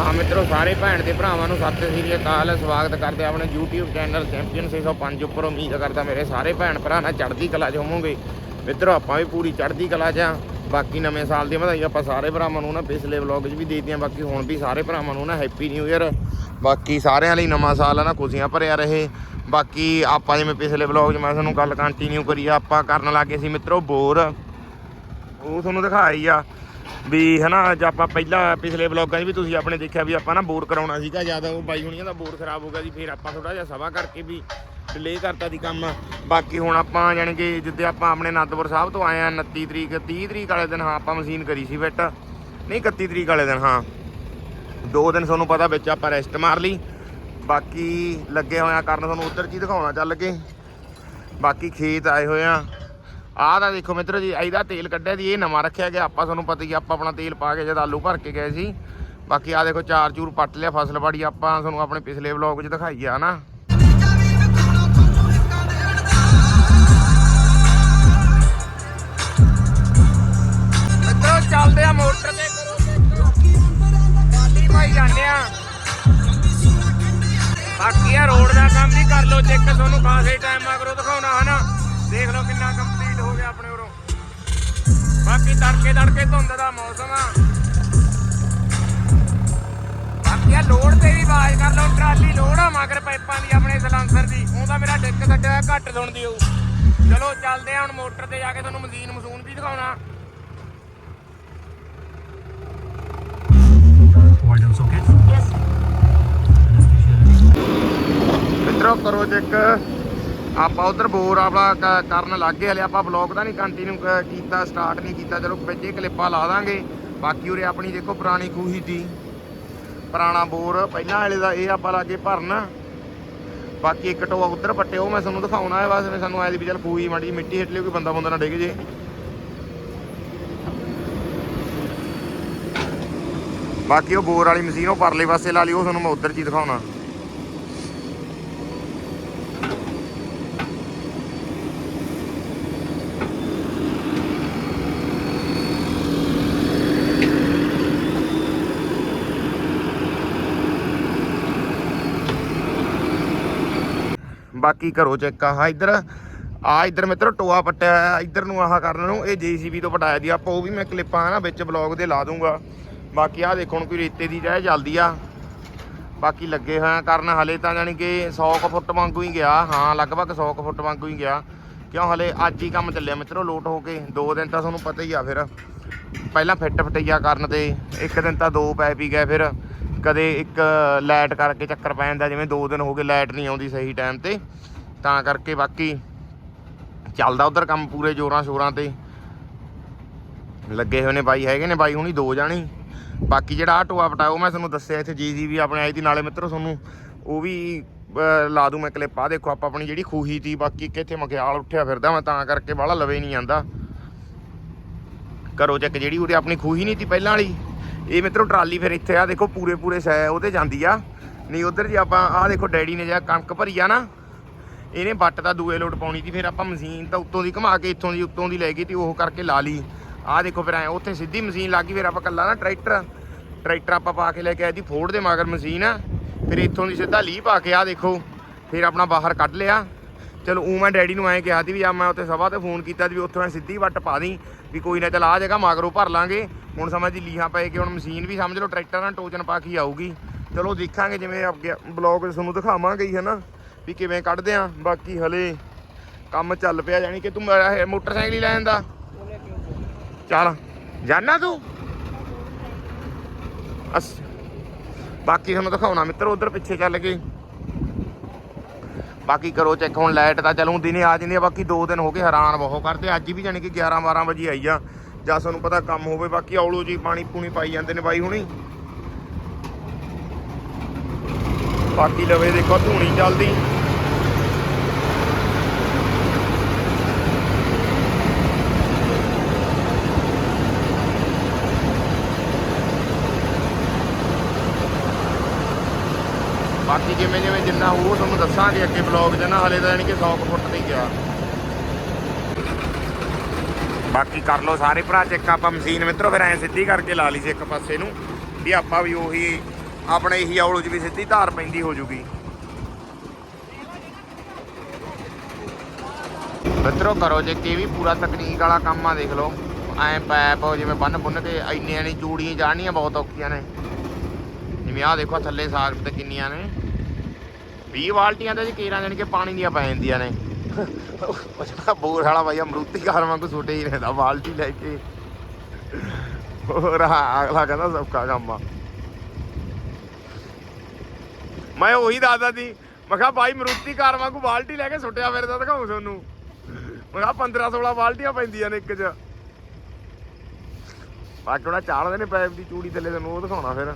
ਹਾਂ ਮਿੱਤਰੋ, ਸਾਰੇ ਭੈਣ ਤੇ ਭਰਾਵਾਂ ਨੂੰ ਸਤਿ ਸ੍ਰੀ ਅਕਾਲ, ਸਵਾਗਤ ਕਰਦੇ ਆਪਣੇ YouTube ਚੈਨਲ ਚੈਂਪੀਅਨ 605 ਉੱਪਰ। ਉਮੀਦ ਕਰਦਾ ਮੇਰੇ ਸਾਰੇ ਭੈਣ ਭਰਾ ਨਾਲ ਚੜ੍ਹਦੀ ਕਲਾ 'ਚ ਹੋਵੋਗੇ। ਮਿੱਤਰੋ, ਆਪਾਂ ਵੀ ਪੂਰੀ ਚੜ੍ਹਦੀ ਕਲਾ 'ਚ ਆ ਬਾਕੀ ਨਵੇਂ ਸਾਲ ਦੀ ਵਧਾਈ ਆਪਾਂ ਸਾਰੇ ਭਰਾਵਾਂ ਨੂੰ ਨਾ, ਪਿਛਲੇ ਵਲੌਗ 'ਚ ਵੀ ਦੇ ਦਿੱਤੀਆਂ। ਬਾਕੀ ਹੁਣ ਵੀ ਸਾਰੇ ਭਰਾਵਾਂ ਨੂੰ ਨਾ ਹੈਪੀ ਨਿਊ ਇਅਰ ਬਾਕੀ ਸਾਰਿਆਂ ਲਈ ਨਵਾਂ ਸਾਲ ਆ ਨਾ, ਖੁਸ਼ੀਆਂ ਭਰਿਆ ਰਹੇ। ਬਾਕੀ ਆਪਾਂ ਜਿਵੇਂ ਪਿਛਲੇ ਵਲੌਗ 'ਚ ਮੈਂ ਤੁਹਾਨੂੰ ਗੱਲ ਕੰਟੀਨਿਊ ਕਰੀ ਆ, ਆਪਾਂ ਕਰਨ ਲੱਗੇ ਸੀ ਮਿੱਤਰੋ ਬੋਰ। ਉਹ ਤੁਹਾਨੂੰ ਦਿਖਾਈ ਆ। ਵੀ ਹਨਾ, ਜੇ ਆਪਾਂ ਪਹਿਲਾਂ ਪਿਛਲੇ ਵਲੌਗਾਂ 'ਚ ਵੀ ਤੁਸੀਂ ਆਪਣੇ ਦੇਖਿਆ ਵੀ ਆਪਾਂ ਨਾ ਬੋਰ ਕਰਾਉਣਾ ਸੀਗਾ, ਜ਼ਿਆਦਾ ਉਹ ਬਾਈ ਹੁਣੀਆਂ ਦਾ ਬੋਰ ਖਰਾਬ ਹੋ ਗਿਆ ਸੀ ਫਿਰ ਆਪਾਂ ਥੋੜਾ ਜਿਹਾ ਸਵਾ ਕਰਕੇ ਵੀ ਡਿਲੇ ਕਰਤਾ ਸੀ ਕੰਮ। ਬਾਕੀ ਹੁਣ ਆਪਾਂ ਜਾਣੀ ਕਿ ਜਿੱਦੇ ਆਪਾਂ ਆਪਣੇ ਅਨੰਦਪੁਰ ਸਾਹਿਬ ਤੋਂ ਆਏ ਆ 29 ਤਰੀਕ 30 ਤਰੀਕ ਵਾਲੇ ਦਿਨ ਹਾਂ, ਆਪਾਂ ਮਸ਼ੀਨ ਕਰੀ ਸੀ ਫਿੱਟ। ਨਹੀਂ 31 ਤਰੀਕ ਵਾਲੇ ਦਿਨ, ਹਾਂ। ਦੋ ਦਿਨ ਤੁਹਾਨੂੰ ਪਤਾ ਵਿੱਚ ਆਪਾਂ ਰੈਸਟ ਮਾਰ ਲਈ। ਬਾਕੀ ਲੱਗੇ ਹੋਇਆ ਕਰਨ ਤੁਹਾਨੂੰ ਉਧਰ ਕੀ ਦਿਖਾਉਣਾ ਚੱਲ ਕੇ। ਬਾਕੀ ਖੇਤ ਆਏ ਹੋਏ ਆ। ਆਹ ਤਾਂ ਦੇਖੋ ਮਿੱਤਰੋ ਜੀ ਇਹਦਾ ਤੇਲ ਕੱਢਿਆ ਜੀ, ਇਹ ਨਵਾਂ ਰੱਖਿਆ ਗਿਆ। ਆਪਾਂ ਤੁਹਾਨੂੰ ਪਤਾ ਹੀ ਆਪਾਂ ਆਪਣਾ ਤੇਲ ਪਾ ਕੇ ਜਦ ਆਲੂ ਭਰ ਕੇ ਗਏ ਸੀ। ਬਾਕੀ ਆ ਦੇਖੋ, ਚਾਰ ਚੂਰ ਪੱਟ ਲਿਆ, ਫਸਲ ਬਾੜੀ ਆਪਾਂ ਤੁਹਾਨੂੰ ਆਪਣੇ ਪਿਛਲੇ ਵਲੌਗ 'ਚ ਦਿਖਾਈ ਆ ਨਾ ਮਿੱਤਰੋ, ਚੱਲਦੇ ਆ ਮੋਟਰ ਤੇ। ਗਾਡੀ ਪਾਈ ਜਾਂਦੇ ਆ। ਬਾਕੀ ਆ ਰੋਡ ਦਾ ਕੰਮ ਵੀ ਕਰ ਲਓ, ਚੈੱਕ ਤੁਹਾਨੂੰ ਖਾਸੇ ਟਾਈਮ ਮਗਰੋਂ ਦਿਖਾਉਣਾ, ਹਨਾ? ਦੇਖ ਲਓ ਕਿੰਨਾ ਕੰਪਲੀਟ ਗਿਆ ਆਪਣੇ ਉਰੋਂ ਬਾਕੀ ਤੜਕੇ ਤੜਕੇ ਧੁੰਦ ਦਾ ਮੌਸਮ ਆ ਬਾਕੀ ਆ ਲੋਡ ਤੇ ਵੀ ਆਵਾਜ਼ ਕਰ ਲਓ ਟਰਾਲੀ ਲੋਡ ਆ ਮਗਰ ਪਾਈਪਾਂ ਦੀ ਆਪਣੇ ਸਲੈਂਸਰ ਦੀ ਉਹਦਾ ਮੇਰਾ ਡਿੱਕ ਕੱਢਿਆ ਘੱਟ ਸੁਣਦੀ ਹੋਊ ਚਲੋ ਚੱਲਦੇ ਆ ਹੁਣ ਮੋਟਰ ਤੇ ਜਾ ਕੇ ਤੁਹਾਨੂੰ ਮਸ਼ੀਨ ਮਸ਼ੂਨ ਵੀ ਦਿਖਾਉਣਾ socket? Yes. Anesthesia. ਮਿੱਤਰੋ ਕਰੋ ਚੈੱਕ ਆਪਾਂ ਉਧਰ ਬੋਰ ਆਪਣਾ ਕ- ਕਰਨ ਲੱਗ, ਹਲੇ ਆਪਾਂ ਬਲੌਗ ਤਾਂ ਨਹੀਂ ਕੰਟੀਨਿਊ ਕੀਤਾ ਸਟਾਰਟ ਨਹੀਂ ਕੀਤਾ। ਚਲੋ ਵਿੱਚ ਕਲਿੱਪਾਂ ਲਾ ਦਾਂਗੇ। ਬਾਕੀ ਉਰੇ ਆਪਣੀ ਦੇਖੋ ਪੁਰਾਣੀ ਖੂਹੀ ਦੀ। ਪੁਰਾਣਾ ਬੋਰ, ਪਹਿਲਾਂ ਵਾਲੇ ਦਾ ਇਹ ਆਪਾਂ ਲਾਗੇ ਭਰਨ। ਬਾਕੀ ਇੱਕ ਟੋਆ ਉਧਰ ਪੱਟੇ ਉਹ ਮੈਂ ਤੁਹਾਨੂੰ ਦਿਖਾਉਣਾ ਹੈ। ਬਸ ਮੈਂ ਸਾਨੂੰ ਆਇਆ ਦੀ ਵੀ ਚੱਲ ਖੂਹੀ ਮਾੜੀ ਮਿੱਟੀ ਹਿੱਟ ਲਿਓ ਕੋਈ ਬੰਦਾ ਬੰਦਾ ਨਾ ਡਿੱਗ ਜੇ। ਬਾਕੀ ਉਹ ਬੋਰ ਵਾਲੀ ਮਸ਼ੀਨ ਉਹ ਪਰਲੇ ਪਾਸੇ ਲਾ ਲਈ ਉਹ ਤੁਹਾਨੂੰ ਮੈਂ ਉਧਰ ਹੀ ਦਿਖਾਉਣਾ। ਬਾਕੀ ਘਰੋਂ ਚੈੱਕ ਆ। ਇੱਧਰ ਆ ਇੱਧਰ ਮਿੱਤਰੋ, ਟੋਆ ਪੱਟਿਆ ਹੋਇਆ। ਇੱਧਰ ਨੂੰ ਆਹ ਕਰਨ ਨੂੰ, ਇਹ ਜੀਸੀਬੀ ਤੋਂ ਪਟਾਇਆ ਦੀ ਆਪਾਂ ਉਹ ਵੀ ਮੈਂ ਕਲਿੱਪਾਂ ਨਾ ਵਿੱਚ ਬਲੌਗ ਦੇ ਲਾ ਦੂੰਗਾ। ਬਾਕੀ ਆ ਦੇਖੋ ਹੁਣ ਕੋਈ ਰੇਤੇ ਦੀ ਜਾਏ ਚੱਲਦੀ ਆ। ਬਾਕੀ ਲੱਗੇ ਹੋਇਆ ਕਰਨ, ਹਲੇ ਤਾਂ ਜਾਣੀ ਕਿ 100 ਕੁ ਫੁੱਟ ਵਾਂਗੂ ਹੀ ਗਿਆ। ਹਾਂ, ਲਗਭਗ 100 ਕੁ ਫੁੱਟ ਵਾਂਗੂ ਹੀ ਗਿਆ। ਕਿਉਂ ਹਲੇ ਅੱਜ ਹੀ ਕੰਮ ਚੱਲਿਆ ਮਿੱਤਰੋ, ਲੋਟ ਹੋ ਕੇ। ਦੋ ਦਿਨ ਤਾਂ ਤੁਹਾਨੂੰ ਪਤਾ ਹੀ ਆ ਫਿਰ। ਪਹਿਲਾਂ ਫਿੱਟ ਫਟਈਆ ਕਰਨ ਤੇ, ਇੱਕ ਦਿਨ ਤਾਂ ਦੋ ਪੈ ਪੀ ਗਏ ਫਿਰ। ਕਦੇ ਇੱਕ ਲਾਈਟ ਕਰਕੇ ਚੱਕਰ ਪੈ ਜਾਂਦਾ, ਜਿਵੇਂ ਦੋ ਦਿਨ ਹੋ ਗਏ ਲਾਈਟ ਨਹੀਂ ਆਉਂਦੀ ਸਹੀ ਟਾਈਮ ਤੇ, ਤਾਂ ਕਰਕੇ ਬਾਕੀ ਚੱਲਦਾ ਉਧਰ ਕੰਮ ਪੂਰੇ ਜੋਰਾਂ ਸ਼ੋਰਾਂ ਤੇ। ਲੱਗੇ ਹੋਏ ਨੇ ਬਾਈ ਹੈਗੇ ਨੇ, ਬਾਈ ਹੁਣੀ ਦੋ ਜਾਣੀ। ਬਾਕੀ ਜਿਹੜਾ ਆਹ ਟੋਆ ਪਟਾਇਆ, ਉਹ ਮੈਂ ਤੁਹਾਨੂੰ ਦੱਸਿਆ ਇੱਥੇ ਜੀ ਵੀ ਆਪਣੇ ਆਈ ਦੀ ਨਾਲੇ ਮਿੱਤਰੋ ਤੁਹਾਨੂੰ, ਉਹ ਵੀ ਲਾ ਦੂੰ ਮੈਂ ਕਲਿੱਪ ਆ ਦੇਖੋ, ਆਪਾਂ ਆਪਣੀ ਜਿਹੜੀ ਖੂਹੀ ਤੀ, ਬਾਕੀ ਇੱਕ ਇੱਥੇ ਮਖਿਆਲ ਉੱਠਿਆ ਫਿਰਦਾ ਮੈਂ, ਤਾਂ ਕਰਕੇ ਬਾਹਲਾ ਲਵੇ ਨਹੀਂ ਆਂਦਾ ਕਰੋ ਚੈੱਕ ਜਿਹੜੀ, ਉਹਦੇ ਆਪਣੀ ਖੂਹੀ ਨਹੀਂ ਤੀ ਪਹਿਲਾਂ ਵਾਲੀ। ਇਹ ਮਿੱਤਰੋ ਟਰਾਲੀ ਫਿਰ ਇੱਥੇ ਆ, ਦੇਖੋ ਪੂਰੇ ਪੂਰੇ ਸੈ ਉਹਦੇ ਜਾਂਦੀ ਆ। ਨਹੀਂ, ਉਧਰ ਜੇ ਆਪਾਂ ਆਹ ਦੇਖੋ ਡੈਡੀ ਨੇ ਜਿਹੜਾ ਕਣਕ ਭਰੀ ਆ ਨਾ, ਇਹਨੇ ਬੱਟ ਦਾ ਦੂਏ ਲੋਟ ਪਾਉਣੀ ਸੀ, ਫਿਰ ਆਪਾਂ ਮਸ਼ੀਨ ਤਾਂ ਉੱਤੋਂ ਦੀ ਘੁਮਾ ਕੇ ਇੱਥੋਂ ਦੀ, ਉੱਤੋਂ ਦੀ ਲੈ ਗਈ ਤੀ, ਉਹ ਕਰਕੇ ਲਾ ਲਈ। ਆਹ ਦੇਖੋ ਫਿਰ ਐ, ਉੱਥੇ ਸਿੱਧੀ ਮਸ਼ੀਨ ਲੱਗ ਗਈ, ਫਿਰ ਆਪਾਂ ਕੱਲਾ ਨਾ ਟਰੈਕਟਰ ਟਰੈਕਟਰ ਆਪਾਂ ਪਾ ਕੇ ਲੈ ਕੇ ਆਏ ਦੀ ਫੋੜ ਦੇ ਮਗਰ ਮਸ਼ੀਨ ਆ। ਫਿਰ ਇੱਥੋਂ ਦੀ ਸਿੱਧਾ ਲੀ ਪਾ ਕੇ ਆਹ ਦੇਖੋ, ਫਿਰ ਆਪਣਾ ਬਾਹਰ ਕੱਢ ਲਿਆ। ਚਲੋ ਉਹ ਮੈਂ ਡੈਡੀ ਨੂੰ ਐਂ ਕਿਹਾ ਸੀ ਵੀ ਆ, ਮੈਂ ਉੱਥੇ ਸਭਾ ਤੇ ਫੋਨ ਕੀਤਾ ਸੀ ਵੀ ਉੱਥੋਂ ਐ ਸਿੱਧੀ ਵੱਟ ਪਾ ਦੀ। ਵੀ ਕੋਈ ਨਾ ਚਲ ਆ ਜਾਏਗਾ ਮਗਰੋਂ ਭਰ ਲਾਂਗੇ। ਹੁਣ ਸਮਝ ਦੀ ਲੀਹਾਂ ਪਏ ਕਿ ਹੁਣ ਮਸ਼ੀਨ ਵੀ ਸਮਝ ਲਓ, ਟਰੈਕਟਰ ਨਾਲ ਟੋਚਨ ਪਾ ਕੇ ਆਊਗੀ। ਚਲੋ ਦੇਖਾਂਗੇ ਜਿਵੇਂ ਅੱਗੇ ਬਲੌਗ ਤੁਹਾਨੂੰ ਦਿਖਾਵਾਂਗੇ ਹੀ, ਹਨਾ, ਵੀ ਕਿਵੇਂ ਕੱਢਦੇ ਆ। ਬਾਕੀ ਹਲੇ ਕੰਮ ਚੱਲ ਪਿਆ, ਯਾਨੀ ਕਿ ਤੂੰ ਮੋਟਰਸਾਈਕਲ ਹੀ ਲੈ ਜਾਂਦਾ ਚੱਲ ਜਾਣਾ ਤੂੰ? ਅਸ ਬਾਕੀ ਤੁਹਾਨੂੰ ਦਿਖਾਉਣਾ ਮਿੱਤਰ, ਉਧਰ ਪਿੱਛੇ ਚੱਲ ਕੇ। ਬਾਕੀ ਕਰੋ ਚੈੱਕ ਹੁਣ ਲਾਈਟ ਤਾਂ ਚਲੂ ਦਿਨੇ ਆ ਜਾਂਦੀ ਆ, ਬਾਕੀ 2 ਦਿਨ ਹੋ ਗਏ ਹੈਰਾਨ ਬਹੁਤ ਕਰਦੇ, ਅੱਜ ਵੀ ਜਾਣੀ ਕਿ 11 12 ਵਜੇ ਆਈ ਆ। ਜਾਂ ਸਾਨੂੰ ਪਤਾ ਕੰਮ ਹੋਵੇ, ਬਾਕੀ ਔਲੂ ਜੀ ਪਾਣੀ ਪੂਣੀ ਪਾਈ ਜਾਂਦੇ ਨੇ ਬਾਈ ਹੁਣੀ। ਬਾਕੀ ਲਵੇ ਦੇਖੋ ਧੂਣੀ ਚੱਲਦੀ। ਬਾਕੀ ਜਿਵੇਂ ਜਿਵੇਂ ਜਿੰਨਾ ਉਹ ਤੁਹਾਨੂੰ ਦੱਸਾਂਗੇ ਅੱਗੇ ਬਲੌਗ 'ਚ ਨਾ ਹਲੇ ਤਾਂ ਯਾਨੀ ਕਿ 100 ਫੁੱਟ ਤੇ ਗਿਆ। ਬਾਕੀ ਕਰ ਲਓ ਸਾਰੇ ਭਰਾ ਚੈੱਕ ਆਪਾਂ ਮਸ਼ੀਨ ਮਿੱਤਰੋ, ਫਿਰ ਐ ਸਿੱਧੀ ਕਰਕੇ ਲਾ ਲਈ ਸੀ ਇੱਕ ਪਾਸੇ ਨੂੰ, ਵੀ ਆਪਾਂ ਵੀ ਉਹੀ, ਆਪਣੇ ਇਹੀ ਔਲੂ 'ਚ ਵੀ ਸਿੱਧੀ ਧਾਰ ਪੈਂਦੀ ਹੋ ਜੂਗੀ। ਮਿੱਤਰੋ ਕਰੋ ਜੇ ਕਿ ਵੀ ਪੂਰਾ ਤਕਨੀਕ ਵਾਲਾ ਕੰਮ ਆ, ਦੇਖ ਲਓ। ਐ ਪੈਪ ਜਿਵੇਂ ਬੰਨ ਬੁੰਨ ਕੇ ਇੰਨੀਆਂ ਨੇ ਚੂੜੀਆਂ ਜਾਣੀਆਂ ਬਹੁਤ ਔਖੀਆਂ ਨੇ। ਜਿਵੇਂ ਆਹ ਦੇਖੋ ਥੱਲੇ ਸਾਗ ਤੇ ਕਿੰਨੀਆਂ ਨੇ। 20 ਬਾਲਟੀਆਂ ਤੇ ਕੇਰਾਂ ਜਾਣੀ ਕਿ ਪਾਣੀ ਦੀਆਂ ਪੈ ਜਾਂਦੀਆਂ ਨੇ। ਉਹ ਜਿਹੜਾ ਬੋਰ ਵਾਲਾ ਭਾਈ ਅਮਰੂਤੀ ਕਾਰ ਵਾਂਗੂ ਛੋਟੇ ਹੀ ਰਹਿੰਦਾ, ਬਾਲਟੀ ਲੈ ਕੇ। ਹੋਰ ਅਗਲਾ ਕਹਿੰਦਾ ਸੌਖਾ ਕੰਮ ਆ। ਮੈਂ ਉਹੀ ਦੱਸਦਾ ਸੀ, ਮੈਂ ਕਿਹਾ ਬਾਈ ਮਰੂਤੀ ਕਾਰ ਵਾਂਗੂ ਬਾਲਟੀ ਲੈ ਕੇ ਸੁੱਟਿਆ ਫਿਰਦਾ ਦਿਖਾਉਂ ਤੁਹਾਨੂੰ। ਮੈਂ ਕਿਹਾ 15 16 ਬਾਲਟੀਆਂ ਪੈਂਦੀਆਂ ਨੇ ਇੱਕ 'ਚ। ਬਾਕੀ ਉਹਦਾ ਚਾੜਦੇ ਨੇ ਪੈਪ ਦੀ ਚੂੜੀ ਥੱਲੇ, ਤੁਹਾਨੂੰ ਉਹ ਦਿਖਾਉਣਾ ਫਿਰ।